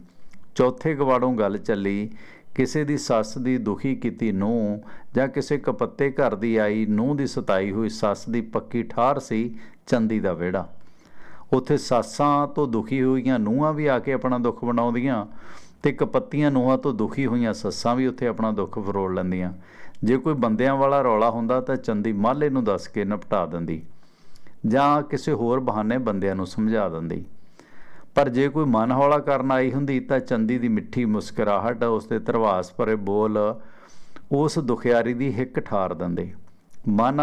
ਚੌਥੇ ਗਵਾੜੋਂ ਗੱਲ ਚੱਲੀ ਕਿਸੇ ਦੀ ਸੱਸ ਦੀ ਦੁਖੀ ਕੀਤੀ ਨੂੰ ਜਾਂ ਕਿਸੇ ਕਪੱਤੇ ਘਰ ਦੀ ਆਈ ਨੂੰ ਦੀ ਸਤਾਈ ਹੋਈ ਸੱਸ ਦੀ ਪੱਕੀ ਠਾਰ ਸੀ ਚੰਦੀ ਦਾ ਵਿਹੜਾ। ਉੱਥੇ ਸਾਸਾਂ ਤੋਂ ਦੁਖੀ ਹੋਈਆਂ ਨੂੰਹਾਂ ਵੀ ਆ ਕੇ ਆਪਣਾ ਦੁੱਖ ਬਣਾਉਂਦੀਆਂ ਤੇ ਕਪੱਤੀਆਂ ਨੂੰਹਾਂ ਤੋਂ ਦੁਖੀ ਹੋਈਆਂ ਸੱਸਾਂ ਵੀ ਉੱਥੇ ਆਪਣਾ ਦੁੱਖ ਫਰੋੜ ਲੈਂਦੀਆਂ। ਜੇ ਕੋਈ ਬੰਦਿਆਂ ਵਾਲਾ ਰੌਲਾ ਹੁੰਦਾ ਤਾਂ ਚੰਦੀ ਮਾਲੇ ਨੂੰ ਦੱਸ ਕੇ ਨਿਪਟਾ ਦਿੰਦੀ ਜਾਂ ਕਿਸੇ ਹੋਰ ਬਹਾਨੇ ਬੰਦਿਆਂ ਨੂੰ ਸਮਝਾ ਦਿੰਦੀ। ਪਰ ਜੇ ਕੋਈ ਮਨ ਹੌਲਾ ਕਰਨ ਆਈ ਹੁੰਦੀ ਤਾਂ ਚੰਦੀ ਦੀ ਮਿੱਠੀ ਮੁਸਕਰਾਹਟ, ਉਸ ਦੇ ਧਰਵਾਸ ਭਰੇ ਬੋਲ ਉਸ ਦੁਖਿਆਰੀ ਦੀ ਹਿੱਕ ਠਾਰ ਦਿੰਦੇ। ਮਨ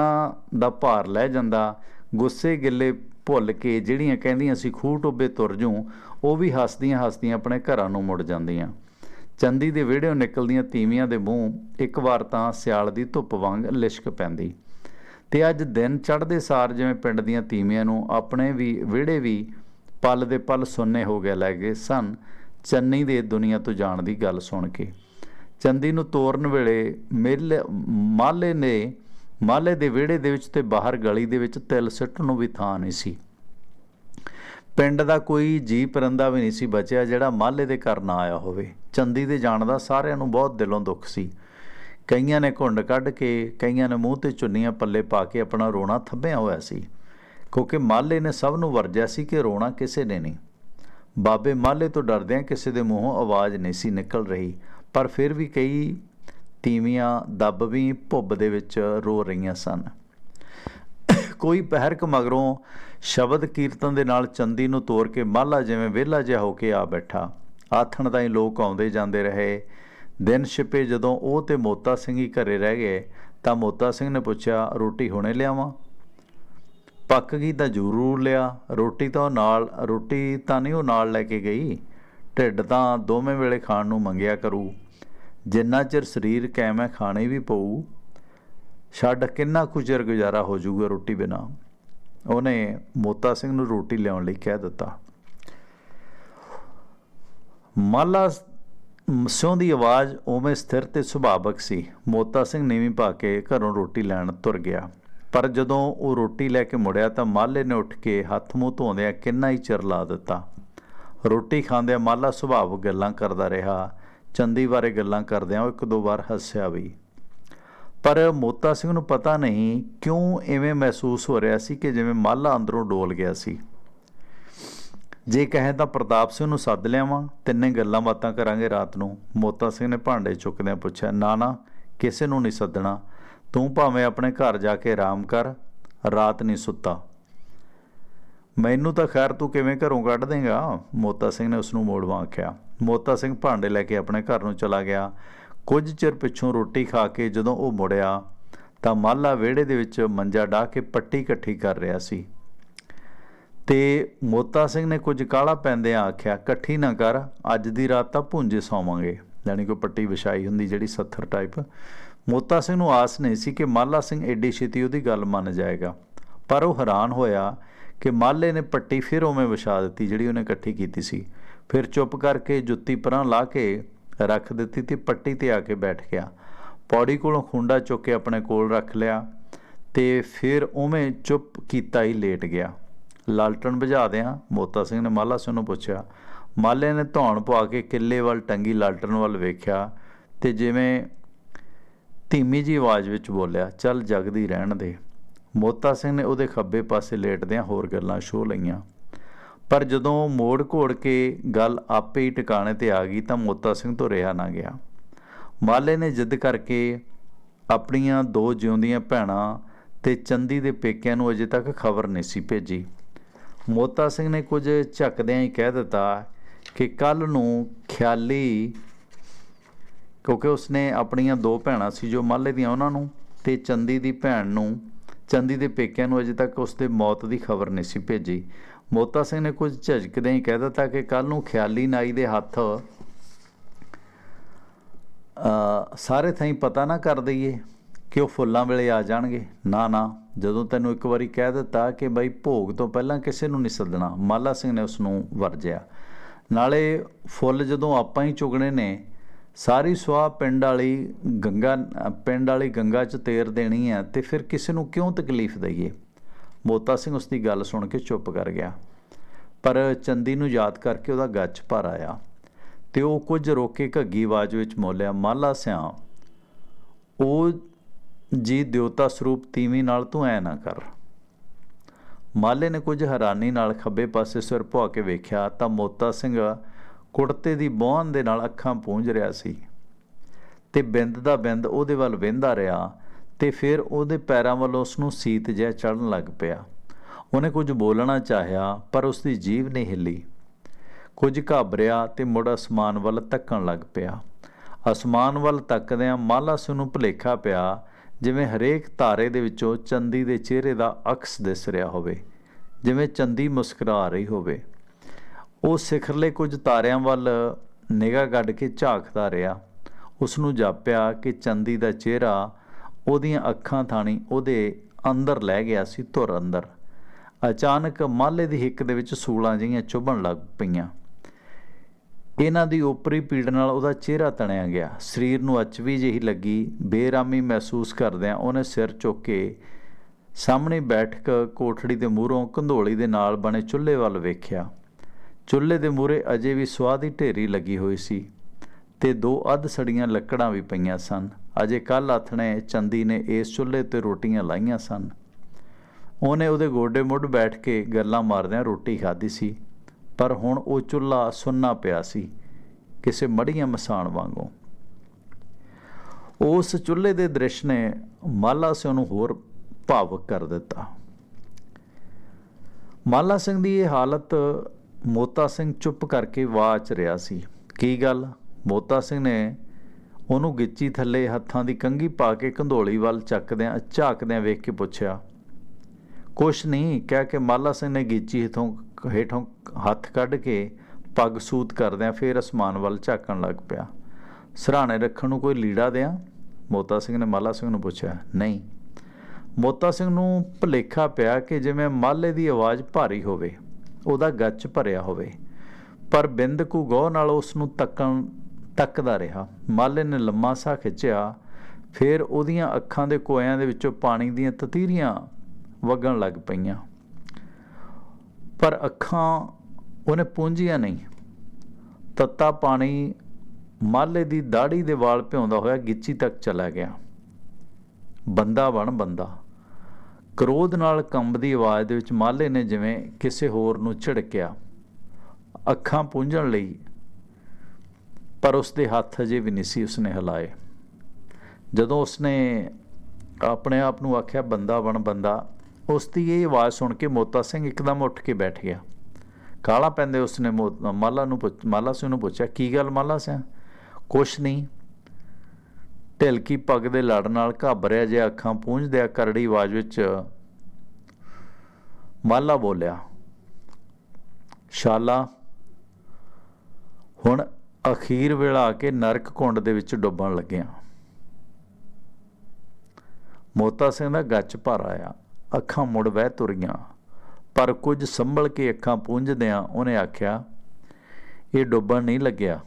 ਦਾ ਭਾਰ ਲੈ ਜਾਂਦਾ, ਗੁੱਸੇ ਗਿੱਲੇ ਭੁੱਲ ਕੇ ਜਿਹੜੀਆਂ ਕਹਿੰਦੀਆਂ ਸੀ, ਖੂਹ ਟੋਬੇ ਤੁਰ ਜੂ ਉਹ ਵੀ ਹੱਸਦੀਆਂ ਹੱਸਦੀਆਂ ਆਪਣੇ ਘਰਾਂ ਨੂੰ ਮੁੜ ਜਾਂਦੀਆਂ। ਚੰਦੀ ਦੇ ਵਿਹੜਿਓਂ ਨਿਕਲਦੀਆਂ ਤੀਵੀਆਂ ਦੇ ਮੂੰਹ ਇੱਕ ਵਾਰ ਤਾਂ ਸਿਆਲ ਦੀ ਧੁੱਪ ਵਾਂਗ ਲਿਸ਼ਕ ਪੈਂਦੀ। ਤੇ ਅੱਜ ਦਿਨ ਚੜ੍ਹਦੇ ਸਾਰ ਜਿਵੇਂ ਪਿੰਡ ਦੀਆਂ ਤੀਵੀਆਂ ਨੂੰ ਆਪਣੇ ਵੀ, ਵਿਹੜੇ ਵੀ ਪਲ ਦੇ ਪਲ ਸੁੰਨੇ ਹੋ ਗਏ ਲੈ ਗਏ ਸਨ। ਚੰਨੀ ਦੇ ਦੁਨੀਆ ਤੋਂ ਜਾਣ ਦੀ ਗੱਲ ਸੁਣ ਕੇ। ਚੰਦੀ ਨੂੰ ਤੋਰਨ ਵੇਲੇ ਮੇਲੇ, ਮਾਲੇ ਨੇ, ਮਾਲੇ ਦੇ ਵਿਹੜੇ ਦੇ ਵਿੱਚ ਤੇ ਬਾਹਰ ਗਲੀ ਦੇ ਵਿੱਚ ਤਿਲ ਸਿੱਟਣ ਨੂੰ ਵੀ ਥਾਂ ਨਹੀਂ ਸੀ। ਪਿੰਡ ਦਾ ਕੋਈ ਜੀ ਪਰੰਦਾ ਵੀ ਨਹੀਂ ਸੀ ਬਚਿਆ ਜਿਹੜਾ ਮਾਲੇ ਦੇ ਘਰ ਨਾ ਆਇਆ ਹੋਵੇ। ਚੰਦੀ ਦੇ ਜਾਣ ਦਾ ਸਾਰਿਆਂ ਨੂੰ ਬਹੁਤ ਦਿਲੋਂ ਦੁੱਖ ਸੀ। ਕਈਆਂ ਨੇ ਘੁੰਡ ਕੱਢ ਕੇ, ਕਈਆਂ ਨੇ ਮੂੰਹ ਤੇ ਚੁੰਨੀਆਂ ਪੱਲੇ ਪਾ ਕੇ ਆਪਣਾ ਰੋਣਾ ਥੱਬਿਆ ਹੋਇਆ ਸੀ। ਕਿਉਂਕਿ ਮਾਲੇ ਨੇ ਸਭ ਨੂੰ ਵਰਜਿਆ ਸੀ ਕਿ ਰੋਣਾ ਕਿਸੇ ਨੇ ਨਹੀਂ। ਬਾਬੇ ਮਾਲੇ ਤੋਂ ਡਰਦਿਆਂ ਕਿਸੇ ਦੇ ਮੂੰਹੋਂ ਆਵਾਜ਼ ਨਹੀਂ ਸੀ ਨਿਕਲ ਰਹੀ, ਪਰ ਫਿਰ ਵੀ ਕਈ ਤੀਵੀਆਂ ਦੱਬ ਵੀ ਭੁੱਬ ਦੇ ਵਿੱਚ ਰੋ ਰਹੀਆਂ ਸਨ। ਕੋਈ ਪਹਿਰਕ ਮਗਰੋਂ ਸ਼ਬਦ ਕੀਰਤਨ ਦੇ ਨਾਲ ਚੰਦੀ ਨੂੰ ਤੋੜ ਕੇ ਮਾਲਾ ਜਿਵੇਂ ਵਿਹਲਾ ਜਿਹਾ ਹੋ ਕੇ ਆ ਬੈਠਾ। ਆਥਣ ਤਾਈਂ ਲੋਕ ਆਉਂਦੇ ਜਾਂਦੇ ਰਹੇ। ਦਿਨ ਛਿਪੇ ਜਦੋਂ ਉਹ ਤੇ ਮੋਤਾ ਸਿੰਘ ਹੀ ਘਰੇ ਰਹਿ ਗਏ, ਤਾਂ ਮੋਤਾ ਸਿੰਘ ਨੇ ਪੁੱਛਿਆ, ਰੋਟੀ ਹੁਣੇ ਲਿਆਵਾਂ? ਪੱਕ ਗਈ ਤਾਂ ਜ਼ਰੂਰ ਲਿਆ, ਰੋਟੀ ਤਾਂ ਉਹ ਨਾਲ, ਰੋਟੀ ਤਾਂ ਨਹੀਂ ਉਹ ਨਾਲ ਲੈ ਕੇ ਗਈ। ਢਿੱਡ ਤਾਂ ਦੋਵੇਂ ਵੇਲੇ ਖਾਣ ਨੂੰ ਮੰਗਿਆ ਕਰੂ। ਜਿੰਨਾ ਚਿਰ ਸਰੀਰ ਕਾਇਮ ਹੈ, ਖਾਣੇ ਵੀ ਪਊ। ਛੱਡ ਕਿੰਨਾ ਕੁ ਚਿਰ ਗੁਜ਼ਾਰਾ ਹੋ ਜਾਊਗਾ ਰੋਟੀ ਬਿਨਾ? ਉਹਨੇ ਮੋਤਾ ਸਿੰਘ ਨੂੰ ਰੋਟੀ ਲਿਆਉਣ ਲਈ ਕਹਿ ਦਿੱਤਾ। ਮਾਲਾ ਸਿਉਂ ਦੀ ਆਵਾਜ਼ ਉਵੇਂ ਸਥਿਰ ਤੇ ਸੁਭਾਵਕ ਸੀ। ਮੋਤਾ ਸਿੰਘ ਨੀਵੀਂ ਪਾ ਕੇ ਘਰੋਂ ਰੋਟੀ ਲੈਣ ਤੁਰ ਗਿਆ। ਪਰ ਜਦੋਂ ਉਹ ਰੋਟੀ ਲੈ ਕੇ ਮੁੜਿਆ ਤਾਂ ਮਾਲੇ ਨੇ ਉੱਠ ਕੇ ਹੱਥ ਮੂੰਹ ਧੋਂਦਿਆਂ ਕਿੰਨਾ ਹੀ ਚਿਰ ਲਾ ਦਿੱਤਾ। ਰੋਟੀ ਖਾਂਦਿਆਂ ਮਾਲਾ ਸੁਭਾਵਕ ਗੱਲਾਂ ਕਰਦਾ ਰਿਹਾ, ਚੰਦੀ ਬਾਰੇ ਗੱਲਾਂ ਕਰਦਿਆਂ ਉਹ ਇੱਕ ਦੋ ਵਾਰ ਹੱਸਿਆ ਵੀ। ਪਰ ਮੋਤਾ ਸਿੰਘ ਨੂੰ ਪਤਾ ਨਹੀਂ ਕਿਉਂ ਐਵੇਂ ਮਹਿਸੂਸ ਹੋ ਰਿਹਾ ਸੀ ਕਿ ਜਿਵੇਂ ਮਾਲਾ ਅੰਦਰੋਂ ਡੋਲ ਗਿਆ ਸੀ। ਜੇ ਕਹੇ ਤਾਂ ਪ੍ਰਤਾਪ ਸਿੰਘ ਨੂੰ ਸੱਦ ਲਿਆਵਾਂ, ਤਿੰਨੇ ਗੱਲਾਂ ਬਾਤਾਂ ਕਰਾਂਗੇ ਰਾਤ ਨੂੰ। ਮੋਤਾ ਸਿੰਘ ਨੇ ਭਾਂਡੇ ਚੁੱਕਦਿਆਂ ਪੁੱਛਿਆ, ਨਾ ਨਾ, ਕਿਸੇ ਨੂੰ ਨਹੀਂ ਸੱਦਣਾ। ਤੂੰ ਭਾਵੇਂ ਆਪਣੇ ਘਰ ਜਾ ਕੇ ਆਰਾਮ ਕਰ, ਰਾਤ ਨਹੀਂ ਸੁੱਤਾ। ਮੈਨੂੰ ਤਾਂ ਖੈਰ ਤੂੰ ਕਿਵੇਂ ਘਰੋਂ ਕੱਢ ਦੇਂਗਾ? ਮੋਤਾ ਸਿੰਘ ਨੇ ਉਸ ਨੂੰ ਮੋੜਵਾ ਆਖਿਆ। ਮੋਤਾ ਸਿੰਘ ਭਾਂਡੇ ਲੈ ਕੇ ਆਪਣੇ ਘਰ ਨੂੰ ਚਲਾ ਗਿਆ। ਕੁਝ ਚਿਰ ਪਿੱਛੋਂ ਰੋਟੀ ਖਾ ਕੇ ਜਦੋਂ ਉਹ ਮੁੜਿਆ, ਤਾਂ ਮਾਲਾ ਵਿਹੜੇ ਦੇ ਵਿੱਚ ਮੰਜਾ ਢਾ ਕੇ ਪੱਟੀ ਇਕੱਠੀ ਕਰ ਰਿਹਾ ਸੀ। ਤੇ ਮੋਤਾ ਸਿੰਘ ਨੇ ਕੁਝ ਕਾਲਾ ਪੈਂਦਿਆਂ ਆਖਿਆ, ਇਕੱਠੀ ਨਾ ਕਰ, ਅੱਜ ਦੀ ਰਾਤ ਤਾਂ ਭੁੰਜੇ ਸੌਵਾਂਗੇ। ਯਾਨੀ ਕਿ ਪੱਟੀ ਵਿਛਾਈ ਹੁੰਦੀ ਜਿਹੜੀ ਸੱਥਰ ਟਾਈਪ ਮੋਤਾ ਸਿੰਘ ਨੂੰ ਆਸ ਨਹੀਂ ਸੀ ਕਿ ਮਾਲਾ ਸਿੰਘ ਐਡੀ ਛੇਤੀ ਉਹਦੀ ਗੱਲ ਮੰਨ ਜਾਏਗਾ। ਪਰ ਉਹ ਹੈਰਾਨ ਹੋਇਆ ਕਿ ਮਾਲੇ ਨੇ ਪੱਟੀ ਫਿਰ ਉਵੇਂ ਵਿਛਾ ਦਿੱਤੀ ਜਿਹੜੀ ਉਹਨੇ ਇਕੱਠੀ ਕੀਤੀ ਸੀ। ਫਿਰ ਚੁੱਪ ਕਰਕੇ ਜੁੱਤੀ ਪਰਾਂ ਲਾ ਕੇ ਰੱਖ ਦਿੱਤੀ ਤੇ ਪੱਟੀ ਤੇ ਆ ਕੇ ਬੈਠ ਗਿਆ। ਪੌੜੀ ਕੋਲੋਂ ਖੁੰਡਾ ਚੁੱਕ ਕੇ ਆਪਣੇ ਕੋਲ ਰੱਖ ਲਿਆ ਤੇ ਫਿਰ ਉਵੇਂ ਚੁੱਪ ਕੀਤਾ ਹੀ ਲੇਟ ਗਿਆ। ਲਾਲਟਣ ਬੁਝਾ ਦਿਆਂ ਮੋਤਾ ਸਿੰਘ ਨੇ ਮਾਲਾ ਸਿੰਘ ਨੂੰ ਪੁੱਛਿਆ, ਮਾਲੇ ਨੇ ਧੌਣ ਪਾ ਕੇ ਕਿੱਲੇ ਵੱਲ ਟੰਗੀ ਲਾਲਟਣ ਵੱਲ ਵੇਖਿਆ ਤੇ ਜਿਵੇਂ ਧੀਮੀ ਜੀ ਆਵਾਜ਼ ਵਿੱਚ ਬੋਲਿਆ, ਚੱਲ ਜਗਦੀ ਰਹਿਣ ਦੇ। ਮੋਤਾ ਸਿੰਘ ਨੇ ਉਹਦੇ ਖੱਬੇ ਪਾਸੇ ਲੇਟਦਿਆਂ ਹੋਰ ਗੱਲਾਂ ਸ਼ੋ ਲਈਆਂ। ਪਰ ਜਦੋਂ ਮੋੜ ਘੋੜ ਕੇ ਗੱਲ ਆਪੇ ਹੀ ਟਿਕਾਣੇ ਤੇ ਆ ਗਈ ਤਾਂ ਮੋਤਾ ਸਿੰਘ ਤੋਂ ਰਿਹਾ ਨਾ ਗਿਆ। ਮਾਲੇ ਨੇ ਜਿੱਦ ਕਰਕੇ ਆਪਣੀਆਂ ਦੋ ਜਿਉਂਦੀਆਂ ਭੈਣਾਂ ਤੇ ਚੰਦੀ ਦੇ ਪੇਕਿਆਂ ਨੂੰ ਅਜੇ ਤੱਕ ਖਬਰ ਨਹੀਂ ਸੀ ਭੇਜੀ। ਮੋਤਾ ਸਿੰਘ ਨੇ ਕੁਝ ਝੱਕਦਿਆਂ ਹੀ ਕਹਿ ਦਿੱਤਾ ਕਿ ਕੱਲ ਨੂੰ ਖਿਆਲੀ ਕਿਉਂਕਿ ਉਸਨੇ ਆਪਣੀਆਂ ਦੋ ਭੈਣਾਂ ਸੀ ਜੋ ਮਾਲੇ ਦੀਆਂ ਉਹਨਾਂ ਨੂੰ ਤੇ ਚੰਦੀ ਦੀ ਭੈਣ ਨੂੰ, ਚੰਦੀ ਦੇ ਪੇਕਿਆਂ ਨੂੰ ਅਜੇ ਤੱਕ ਉਸਦੇ ਮੌਤ ਦੀ ਖਬਰ ਨਹੀਂ ਸੀ ਭੇਜੀ। ਮੋਤਾ ਸਿੰਘ ਨੇ ਕੁਝ ਝਿਜਕਦਿਆਂ ਹੀ ਕਹਿ ਦਿੱਤਾ ਕਿ ਕੱਲ ਨੂੰ ਖਿਆਲੀ ਨਾਈ ਦੇ ਹੱਥ ਸਾਰੇ ਥਾਈਂ ਪਤਾ ਨਾ ਕਰ ਦਈਏ ਕਿ ਉਹ ਫੁੱਲਾਂ ਵੇਲੇ ਆ ਜਾਣਗੇ। ਨਾ ਨਾ, ਜਦੋਂ ਤੈਨੂੰ ਇੱਕ ਵਾਰੀ ਕਹਿ ਦਿੱਤਾ ਕਿ ਬਈ ਭੋਗ ਤੋਂ ਪਹਿਲਾਂ ਕਿਸੇ ਨੂੰ ਨਹੀਂ ਸੱਦਣਾ, ਮਾਲਾ ਸਿੰਘ ਨੇ ਉਸ ਨੂੰ ਵਰਜਿਆ। ਨਾਲੇ ਫੁੱਲ ਜਦੋਂ ਆਪਾਂ ਹੀ ਚੁਗਣੇ ਨੇ ਸਾਰੀ ਸੁਆਹ ਪਿੰਡ ਵਾਲੀ ਗੰਗਾ, ਪਿੰਡ ਵਾਲੀ ਗੰਗਾ 'ਚ ਤੇਰ ਦੇਣੀ ਹੈ ਤੇ ਫਿਰ ਕਿਸੇ ਨੂੰ ਕਿਉਂ ਤਕਲੀਫ ਦਈਏ? ਮੋਤਾ ਸਿੰਘ ਉਸ ਦੀ ਗੱਲ ਸੁਣ ਕੇ ਚੁੱਪ ਕਰ ਗਿਆ। ਪਰ ਚੰਦੀ ਨੂੰ ਯਾਦ ਕਰਕੇ ਉਹਦਾ ਗੱਚ ਭਰ ਆਇਆ ਤੇ ਉਹ ਕੁਝ ਰੋਕੇ ਘੱਗੀ ਆਵਾਜ਼ ਵਿੱਚ ਮੋਲਿਆ ਮਾਲਾ ਸਿਆ ਉਹ ਜੀ ਦਿਉਤਾ ਸਰੂਪ ਤੀਵੀਂ ਨਾਲ ਤੂੰ ਐ ਨਾ ਕਰ। ਮਾਲੇ ਨੇ ਕੁਝ ਹੈਰਾਨੀ ਨਾਲ ਖੱਬੇ ਪਾਸੇ ਸਿਰ ਭੁਆ ਕੇ ਵੇਖਿਆ ਤਾਂ ਮੋਤਾ ਸਿੰਘ ਕੁੜਤੇ ਦੀ ਬਾਹਨ ਦੇ ਨਾਲ ਅੱਖਾਂ ਪੂੰਝ ਰਿਹਾ ਸੀ ਤੇ ਬਿੰਦ ਦਾ ਬਿੰਦ ਉਹਦੇ ਵੱਲ ਵਹਿੰਦਾ ਰਿਹਾ ਤੇ ਫਿਰ ਉਹਦੇ ਪੈਰਾਂ ਵੱਲ ਉਸ ਨੂੰ ਸੀਤ ਜਿਹਾ ਚੜਨ ਲੱਗ ਪਿਆ। ਉਹਨੇ ਕੁਝ ਬੋਲਣਾ ਚਾਹਿਆ, ਪਰ ਉਸ ਦੀ ਜੀਭ ਨਹੀਂ ਹਿੱਲੀ। ਕੁਝ ਘਾਬਰਿਆ ਤੇ ਮੁੜ ਅਸਮਾਨ ਵੱਲ ਤੱਕਣ ਲੱਗ ਪਿਆ। ਅਸਮਾਨ ਵੱਲ ਤੱਕਦਿਆਂ ਮਾਲਾਸ ਸਿੰਘ ਨੂੰ ਭੁਲੇਖਾ ਪਿਆ, ਜਿਵੇਂ ਹਰੇਕ ਤਾਰੇ ਦੇ ਵਿੱਚੋਂ ਚੰਦੀ ਦੇ ਚਿਹਰੇ ਦਾ ਅਕਸ ਦਿਸ ਰਿਹਾ ਹੋਵੇ, ਜਿਵੇਂ ਚੰਦੀ ਮੁਸਕਰਾ ਰਹੀ ਹੋਵੇ। ਉਹ ਸਿਖਰਲੇ ਕੁਝ ਤਾਰਿਆਂ ਵੱਲ ਨਿਗਾਹ ਕੱਢ ਕੇ ਝਾਕਦਾ ਰਿਹਾ। ਉਸ ਨੂੰ ਜਾਪਿਆ ਕਿ ਚੰਦੀ ਦਾ ਚਿਹਰਾ ਉਹਦੀਆਂ ਅੱਖਾਂ ਥਾਣੀ ਉਹਦੇ ਅੰਦਰ ਲੈ ਗਿਆ ਸੀ ਧੁਰ ਅੰਦਰ। ਅਚਾਨਕ ਮਾਲੇ ਦੀ ਹਿੱਕ ਦੇ ਵਿੱਚ ਸੂਲਾਂ ਜਿਹੀਆਂ ਚੁਭਣ ਲੱਗ ਪਈਆਂ। ਇਹਨਾਂ ਦੀ ਉਪਰੀ ਪੀੜ ਨਾਲ ਉਹਦਾ ਚਿਹਰਾ ਤਣਿਆ ਗਿਆ। ਸਰੀਰ ਨੂੰ ਅਚਵੀ ਜਿਹੀ ਲੱਗੀ। ਬੇਰਾਮੀ ਮਹਿਸੂਸ ਕਰਦਿਆਂ ਉਹਨੇ ਸਿਰ ਚੁੱਕ ਕੇ ਸਾਹਮਣੇ ਬੈਠਕ ਕੋਠੜੀ ਦੇ ਮੂਹਰੋਂ ਕੰਧੋਲੀ ਦੇ ਨਾਲ ਬਣੇ ਚੁੱਲ੍ਹੇ ਵੱਲ ਵੇਖਿਆ। ਚੁੱਲ੍ਹੇ ਦੇ ਮੂਹਰੇ ਅਜੇ ਵੀ ਸਵਾਹ ਦੀ ਢੇਰੀ ਲੱਗੀ ਹੋਈ ਸੀ ਤੇ ਦੋ ਅੱਧ ਸੜੀਆਂ ਲੱਕੜਾਂ ਵੀ ਪਈਆਂ ਸਨ। ਅਜੇ ਕੱਲ ਆਥਣੇ ਚੰਦੀ ਨੇ ਇਸ ਚੁੱਲ੍ਹੇ ਤੇ ਰੋਟੀਆਂ ਲਾਈਆਂ ਸਨ। ਉਹਨੇ ਉਹਦੇ ਗੋਡੇ ਮੁੱਢ ਬੈਠ ਕੇ ਗੱਲਾਂ ਮਾਰਦਿਆਂ ਰੋਟੀ ਖਾਧੀ ਸੀ, ਪਰ ਹੁਣ ਉਹ ਚੁੱਲ੍ਹਾ ਸੁੰਨਾ ਪਿਆ ਸੀ ਕਿਸੇ ਮੜੀਆਂ ਮਸਾਣ ਵਾਂਗੂ। ਉਸ ਚੁੱਲ੍ਹੇ ਦੇ ਦ੍ਰਿਸ਼ ਨੇ ਮਾਲਾ ਸਿੰਘ ਨੂੰ ਹੋਰ ਭਾਵਕ ਕਰ ਦਿੱਤਾ। ਮਾਲਾ ਸਿੰਘ ਦੀ ਇਹ ਹਾਲਤ ਮੋਤਾ ਸਿੰਘ ਚੁੱਪ ਕਰਕੇ ਵਾਚ ਰਿਹਾ ਸੀ। ਕੀ ਗੱਲ? ਮੋਤਾ ਸਿੰਘ ਨੇ ਉਹਨੂੰ ਗਿੱਚੀ ਥੱਲੇ ਹੱਥਾਂ ਦੀ ਕੰਗੀ ਪਾ ਕੇ ਕੰਧੋਲੀ ਵੱਲ ਚੱਕਦਿਆਂ, ਝਾਕਦਿਆਂ ਵੇਖ ਕੇ ਪੁੱਛਿਆ, ਕੁਛ ਨਹੀਂ, ਕਹਿ ਕੇ ਮਾਲਾ ਸਿੰਘ ਨੇ ਗਿੱਚੀ ਹੇਠੋਂ ਹੇਠੋਂ ਹੱਥ ਕੱਢ ਕੇ ਪੱਗ ਸੂਤ ਕਰਦਿਆਂ ਫੇਰ ਅਸਮਾਨ ਵੱਲ ਝਾਕਣ ਲੱਗ ਪਿਆ। ਸਰਾਣੇ ਰੱਖਣ ਨੂੰ ਕੋਈ ਲੀੜਾ ਦਿਆਂ? ਮੋਤਾ ਸਿੰਘ ਨੇ ਮਾਲਾ ਸਿੰਘ ਨੂੰ ਪੁੱਛਿਆ, ਨਹੀਂ। ਮੋਤਾ ਸਿੰਘ ਨੂੰ ਭੁਲੇਖਾ ਪਿਆ ਕਿ ਜਿਵੇਂ ਮਾਲੇ ਦੀ ਆਵਾਜ਼ ਭਾਰੀ ਹੋਵੇ। ਉਹਦਾ ਗੱਚ ਭਰਿਆ ਹੋਵੇ। ਪਰ ਬਿੰਦ ਕੁ ਗੌ ਨਾਲ ਉਸ ਨੂੰ ਤੱਕਣ, ਤੱਕਦਾ ਰਿਹਾ। ਮਾਲੇ ਨੇ ਲੰਮਾ ਸਾਹ ਖਿੱਚਿਆ। ਫਿਰ ਉਹਦੀਆਂ ਅੱਖਾਂ ਦੇ ਕੋਇਆਂ ਦੇ ਵਿੱਚੋਂ ਪਾਣੀ ਦੀਆਂ ਤਤੀਰੀਆਂ ਵਗਣ ਲੱਗ ਪਈਆਂ। ਪਰ ਅੱਖਾਂ ਉਹਨੇ ਪੂੰਝੀਆਂ ਨਹੀਂ। ਤੱਤਾ ਪਾਣੀ ਮਾਲੇ ਦੀ ਦਾੜੀ ਦੇ ਵਾਲ ਭਿਉਂਦਾ ਹੋਇਆ ਗਿੱਚੀ ਤੱਕ ਚਲਾ ਗਿਆ। ਬੰਦਾ ਬਣ ਬੰਦਾ। ਕ੍ਰੋਧ ਨਾਲ ਕੰਬਦੀ ਆਵਾਜ਼ ਦੇ ਵਿੱਚ ਮਾਲੇ ਨੇ ਜਿਵੇਂ ਕਿਸੇ ਹੋਰ ਨੂੰ ਝਿੜਕਿਆ। ਅੱਖਾਂ ਪੂੰਝਣ ਲਈ, ਪਰ ਉਸਦੇ ਹੱਥ ਅਜੇ ਵੀ ਨਹੀਂ ਸੀ ਉਸਨੇ ਹਿਲਾਏ। ਜਦੋਂ ਉਸਨੇ ਆਪਣੇ ਆਪ ਨੂੰ ਆਖਿਆ, ਬੰਦਾ ਬਣ, ਬੰਦਾ। ਉਸ ਦੀ ਇਹ ਆਵਾਜ਼ ਸੁਣ ਕੇ ਮੋਤਾ ਸਿੰਘ ਇੱਕਦਮ ਉੱਠ ਕੇ ਬੈਠ ਗਿਆ। ਕਾਲਾ ਪੈਂਦੇ ਉਸਨੇ ਮੋ- ਮਾਲਾ ਨੂੰ ਪੁੱਛ- ਮਾਲਾ ਸਿੰਘ ਨੂੰ ਪੁੱਛਿਆ, ਕੀ ਗੱਲ ਮਾਲਾ ਸਿੰਘ ਕੁਛ ਨਹੀਂ। ਢਿਲਕੀ ਪੱਗ ਦੇ ਲੜ ਨਾਲ ਘਾਬਰਿਆ ਜਿਹਾ ਅੱਖਾਂ ਪੂੰਝਦਿਆਂ ਕਰੜੀ ਆਵਾਜ਼ ਵਿੱਚ ਮਾਲਾ ਬੋਲਿਆ, ਸ਼ਾਲਾ, ਹੁਣ ਅਖੀਰ ਵੇਲਾ ਆ ਕੇ ਨਰਕ ਕੁੰਡ ਦੇ ਵਿੱਚ ਡੁੱਬਣ ਲੱਗਿਆ। ਮੋਤਾ ਸਿੰਘ ਦਾ ਗੱਚ ਭਰ ਆਇਆ, ਅੱਖਾਂ ਮੁੜ ਵਹਿ ਤੁਰੀਆਂ, ਪਰ ਕੁਝ ਸੰਭਲ ਕੇ ਅੱਖਾਂ ਪੂੰਝਦਿਆਂ ਉਹਨੇ ਆਖਿਆ, ਇਹ ਡੁੱਬਣ ਨਹੀਂ ਲੱਗਿਆ।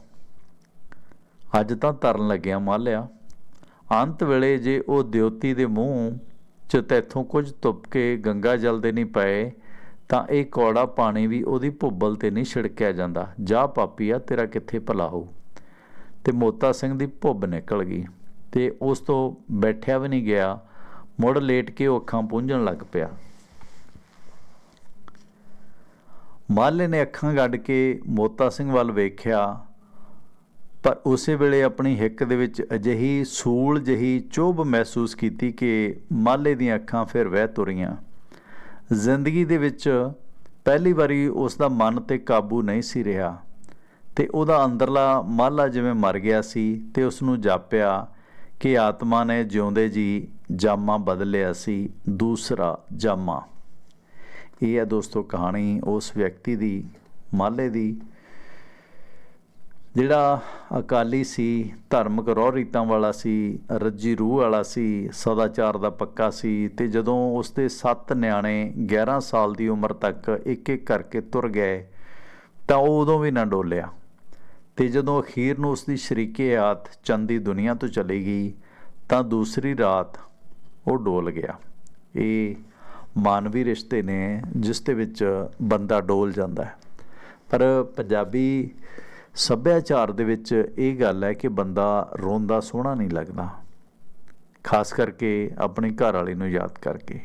ਅੱਜ ਤਾਂ ਤਰਨ ਲੱਗਿਆ ਮਾਲਿਆ। ਅੰਤ ਵੇਲੇ ਜੇ ਉਹ ਦਿਉਤੀ ਦੇ ਮੂੰਹ ਚ ਤੈਥੋਂ ਕੁਝ ਤੁਪ ਕੇ ਗੰਗਾ ਜਲ ਦੇ ਨਹੀਂ ਪਏ, ਤਾਂ ਇਹ ਕੌੜਾ ਪਾਣੀ ਵੀ ਉਹਦੀ ਭੁੱਬਲ ਤੇ ਨਹੀਂ ਛਿੜਕਿਆ ਜਾਂਦਾ। ਜਾ ਪਾਪੀਆ, ਤੇਰਾ ਕਿੱਥੇ ਭਲਾ ਹੋ ਤੇ ਮੋਤਾ ਸਿੰਘ ਦੀ ਭੁੱਬ ਨਿਕਲ ਗਈ ਤੇ ਉਸ ਤੋਂ ਬੈਠਿਆ ਵੀ ਨਹੀਂ ਗਿਆ। ਮੁੜ ਲੇਟ ਕੇ ਉਹ ਅੱਖਾਂ ਪੂੰਝਣ ਲੱਗ ਪਿਆ। ਮਾਲੇ ਨੇ ਅੱਖਾਂ ਗੱਡ ਕੇ ਮੋਤਾ ਸਿੰਘ ਵੱਲ ਵੇਖਿਆ। ਪਰ ਉਸੇ ਵੇਲੇ ਆਪਣੀ ਹਿੱਕ ਦੇ ਵਿੱਚ ਅਜਿਹੀ ਸੂਲ ਜਹੀ ਚੁੱਭ ਮਹਿਸੂਸ ਕੀਤੀ ਕਿ ਮਾਲੇ ਦੀਆਂ ਅੱਖਾਂ ਫਿਰ ਵਹਿ ਤੁਰੀਆਂ। ਜ਼ਿੰਦਗੀ ਦੇ ਵਿੱਚ ਪਹਿਲੀ ਵਾਰੀ ਉਸ ਦਾ ਮਨ ਤੇ ਕਾਬੂ ਨਹੀਂ ਸੀ ਰਿਹਾ ਤੇ ਉਹਦਾ ਅੰਦਰਲਾ ਮਾਲਾ ਜਿਵੇਂ ਮਰ ਗਿਆ ਸੀ ਤੇ ਉਸ ਨੂੰ ਜਾਪਿਆ ਕਿ ਆਤਮਾ ਨੇ ਜਿਉਂਦੇ ਜੀ ਜਾਮਾ ਬਦਲਿਆ ਸੀ, ਦੂਸਰਾ ਜਾਮਾ। ਇਹ ਹੈ ਦੋਸਤੋ ਕਹਾਣੀ ਉਸ ਵਿਅਕਤੀ ਦੀ, ਮਾਲੇ ਦੀ ਜਿਹੜਾ ਅਕਾਲੀ ਸੀ, ਧਾਰਮਿਕ ਰੋਹ ਰੀਤਾਂ ਵਾਲਾ ਸੀ, ਰੱਜੀ ਰੂਹ ਵਾਲਾ ਸੀ, ਸਦਾਚਾਰ ਦਾ ਪੱਕਾ ਸੀ ਤੇ ਜਦੋਂ ਉਸਦੇ 7 ਨਿਆਣੇ 11 ਸਾਲ ਦੀ ਉਮਰ ਤੱਕ ਇੱਕ ਇੱਕ ਕਰਕੇ ਤੁਰ ਗਏ, ਤਾਂ ਉਹ ਉਦੋਂ ਵੀ ਨਾ ਡੋਲਿਆ। ਤੇ ਜਦੋਂ ਅਖੀਰ ਨੂੰ ਉਸਦੀ ਸ਼ਰੀਕੇ ਆਤ ਚੰਦੀ ਦੁਨੀਆ ਤੋਂ ਚਲੀ ਗਈ, ਤਾਂ ਦੂਸਰੀ ਰਾਤ ਉਹ ਡੋਲ ਗਿਆ। ਇਹ ਮਾਨਵੀ ਰਿਸ਼ਤੇ ਨੇ ਜਿਸ ਦੇ ਵਿੱਚ ਬੰਦਾ ਡੋਲ ਜਾਂਦਾ ਹੈ। ਪਰ ਪੰਜਾਬੀ ਸੱਭਿਆਚਾਰ ਦੇ ਵਿੱਚ ਇਹ ਗੱਲ ਹੈ ਕਿ ਬੰਦਾ ਰੋਂਦਾ ਸੋਹਣਾ ਨਹੀਂ ਲੱਗਦਾ, ਖਾਸ ਕਰਕੇ ਆਪਣੇ ਘਰ ਵਾਲੇ ਨੂੰ ਯਾਦ ਕਰਕੇ।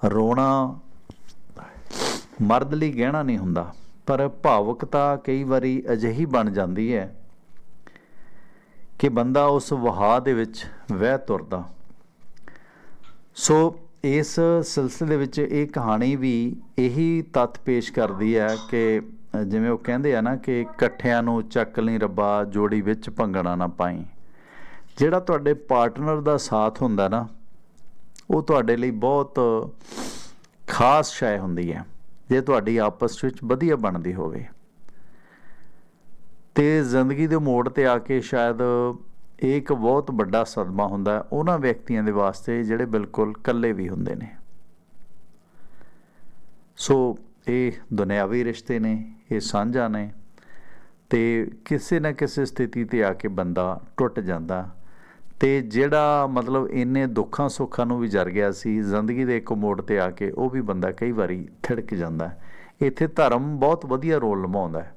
ਰੋਣਾ ਮਰਦ ਲਈ ਗਹਿਣਾ ਨਹੀਂ ਹੁੰਦਾ, ਪਰ ਭਾਵੁਕਤਾ ਕਈ ਵਾਰੀ ਅਜਿਹੀ ਬਣ ਜਾਂਦੀ ਹੈ ਕਿ ਬੰਦਾ ਉਸ ਵਹਾਅ ਦੇ ਵਿੱਚ ਵਹਿ ਤੁਰਦਾ। ਸੋ ਇਸ ਸਿਲਸਿਲੇ ਦੇ ਵਿੱਚ ਇਹ ਕਹਾਣੀ ਵੀ ਇਹੀ ਤੱਥ ਪੇਸ਼ ਕਰਦੀ ਹੈ ਕਿ ਜਿਵੇਂ ਉਹ ਕਹਿੰਦੇ ਆ ਨਾ ਕਿ ਇਕੱਠਿਆਂ ਨੂੰ ਚੱਕ ਲਈ ਰੱਬਾ, ਜੋੜੀ ਵਿੱਚ ਭੰਗਣਾ ਨਾ ਪਾਈ। ਜਿਹੜਾ ਤੁਹਾਡੇ ਪਾਰਟਨਰ ਦਾ ਸਾਥ ਹੁੰਦਾ ਨਾ, ਉਹ ਤੁਹਾਡੇ ਲਈ ਬਹੁਤ ਖਾਸ ਸ਼ੈ ਹੁੰਦੀ ਹੈ, ਜੇ ਤੁਹਾਡੀ ਆਪਸ ਵਿੱਚ ਵਧੀਆ ਬਣਦੀ ਹੋਵੇ। ਤੇ ਜ਼ਿੰਦਗੀ ਦੇ ਮੋੜ ਤੇ ਆ ਕੇ ਸ਼ਾਇਦ ਇਹ ਇੱਕ ਬਹੁਤ ਵੱਡਾ ਸਦਮਾ ਹੁੰਦਾ ਹੈ, ਉਹਨਾਂ ਵਿਅਕਤੀਆਂ ਦੇ ਵਾਸਤੇ ਜਿਹੜੇ ਬਿਲਕੁਲ ਇਕੱਲੇ ਵੀ ਹੁੰਦੇ ਨੇ। ਸੋ ਇਹ ਦੁਨਿਆਵੀ ਰਿਸ਼ਤੇ ਨੇ, ਇਹ ਸਾਂਝਾ ਨੇ ਤੇ ਕਿਸੇ ਨਾ ਕਿਸੇ ਸਥਿਤੀ ਤੇ ਆ ਕੇ ਬੰਦਾ ਟੁੱਟ ਜਾਂਦਾ। ਤੇ ਜਿਹੜਾ ਮਤਲਬ ਇੰਨੇ ਦੁੱਖਾਂ ਸੁੱਖਾਂ ਨੂੰ ਵੀ ਜਰ ਗਿਆ ਸੀ, ਜ਼ਿੰਦਗੀ ਦੇ ਇੱਕ ਮੋੜ ਤੇ ਆ ਕੇ ਉਹ ਵੀ ਬੰਦਾ ਕਈ ਵਾਰੀ ਥਿੜਕ ਜਾਂਦਾ। ਇੱਥੇ ਧਰਮ ਬਹੁਤ ਵਧੀਆ ਰੋਲ ਨਿਭਾਉਂਦਾ ਹੈ।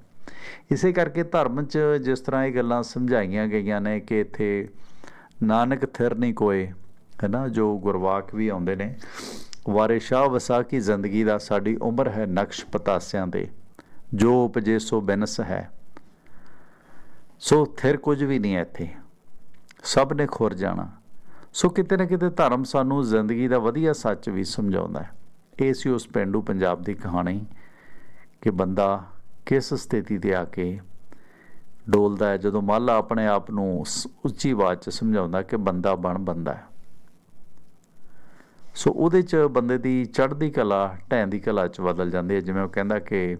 ਇਸੇ ਕਰਕੇ ਧਰਮ 'ਚ ਜਿਸ ਤਰ੍ਹਾਂ ਇਹ ਗੱਲਾਂ ਸਮਝਾਈਆਂ ਗਈਆਂ ਨੇ ਕਿ ਇੱਥੇ ਨਾਨਕ ਥਿਰ ਨਹੀਂ ਕੋਏ ਹੈ ਨਾ ਜੋ ਗੁਰਵਾਕ ਵੀ ਆਉਂਦੇ ਨੇ, ਵਾਰੇ ਸ਼ਾਹ ਵਸਾ ਕੀ ਜ਼ਿੰਦਗੀ ਦਾ ਸਾਡੀ ਉਮਰ ਹੈ ਨਕਸ਼ ਪਤਾਸਿਆਂ ਦੇ ਜੋ ਉਪਜੇ ਸੋ ਬਿਨਸ ਹੈ। ਸੋ ਥਿਰ ਕੁਝ ਵੀ ਨਹੀਂ ਹੈ ਇੱਥੇ, ਸਭ ਨੇ ਖੁਰ ਜਾਣਾ। ਸੋ ਕਿਤੇ ਨਾ ਕਿਤੇ ਧਰਮ ਸਾਨੂੰ ਜ਼ਿੰਦਗੀ ਦਾ ਵਧੀਆ ਸੱਚ ਵੀ ਸਮਝਾਉਂਦਾ ਹੈ। ਇਹ ਸੀ ਉਸ ਪਿੰਡੂ ਪੰਜਾਬ ਦੀ ਕਹਾਣੀ ਕਿ ਬੰਦਾ ਕਿਸ ਸਥਿਤੀ ਤੇ ਆ ਕੇ ਡੋਲਦਾ ਹੈ? ਜਦੋਂ ਮਾਲਾ ਆਪਣੇ ਆਪ ਨੂੰ ਸ- ਉੱਚੀ ਆਵਾਜ਼ 'ਚ ਸਮਝਾਉਂਦਾ ਕਿ ਬੰਦਾ ਬਣ ਬੰਦਾ ਹੈ। ਸੋ ਉਹਦੇ 'ਚ ਬੰਦੇ ਦੀ ਚੜ੍ਹਦੀ ਕਲਾ ਢੈਂ ਦੀ ਕਲਾ 'ਚ ਬਦਲ ਜਾਂਦੀ ਹੈ। ਜਿਵੇਂ ਉਹ ਕਹਿੰਦਾ ਕਿ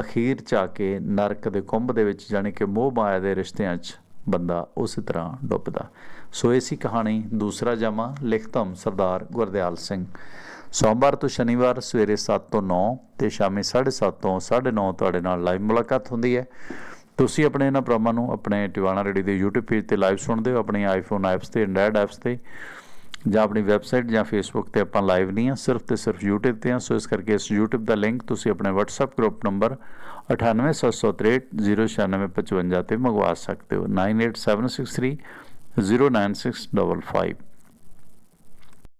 ਅਖੀਰ 'ਚ ਆ ਕੇ ਨਰਕ ਦੇ ਕੁੰਭ ਦੇ ਵਿੱਚ ਜਾਣੀ ਕਿ ਮੋਹ ਮਾਇਆ ਦੇ ਰਿਸ਼ਤਿਆਂ 'ਚ ਬੰਦਾ ਉਸੇ ਤਰ੍ਹਾਂ ਡੁੱਬਦਾ। ਸੋ ਇਹ ਸੀ ਕਹਾਣੀ। ਦੂਸਰਾ ਜਮਾ ਲਿਖਤਮ ਸਰਦਾਰ ਗੁਰਦਿਆਲ ਸਿੰਘ। ਸੋਮਵਾਰ ਤੋਂ ਸ਼ਨੀਵਾਰ ਸਵੇਰੇ 7 ਤੋਂ 9 ਤੇ ਸ਼ਾਮੇ 7:30 ਤੋਂ 9:30 ਤੁਹਾਡੇ ਨਾਲ ਲਾਈਵ ਮੁਲਾਕਾਤ ਹੁੰਦੀ ਹੈ। ਤੁਸੀਂ ਆਪਣੇ ਇਹਨਾਂ ਪ੍ਰੋਗਰਾਮਾਂ ਨੂੰ ਆਪਣੇ ਟਿਵਾਣਾ ਰੇਡੀ ਦੇ YouTube ਪੇਜ ਤੇ ਲਾਈਵ ਸੁਣਦੇ ਹੋ, ਆਪਣੇ ਆਈਫੋਨ ਐਪਸ ਤੇ ਐਂਡਰਾਇਡ ਐਪਸ ਤੇ, ਜਾਂ ਆਪਣੀ ਵੈਬਸਾਈਟ ਜਾਂ ਫੇਸਬੁੱਕ ਤੇ ਆਪਾਂ ਲਾਈਵ ਨਹੀਂ ਆ ਸਿਰਫ ਤੇ ਸਿਰਫ YouTube ਤੇ ਆ ਸੋ ਇਸ ਕਰਕੇ ਇਸ YouTube ਦਾ ਲਿੰਕ ਤੁਸੀਂ ਆਪਣੇ WhatsApp ਗਰੁੱਪ ਨੰਬਰ 9876309655 ਤੇ ਮੰਗਵਾ ਸਕਦੇ ਹੋ। 9876309655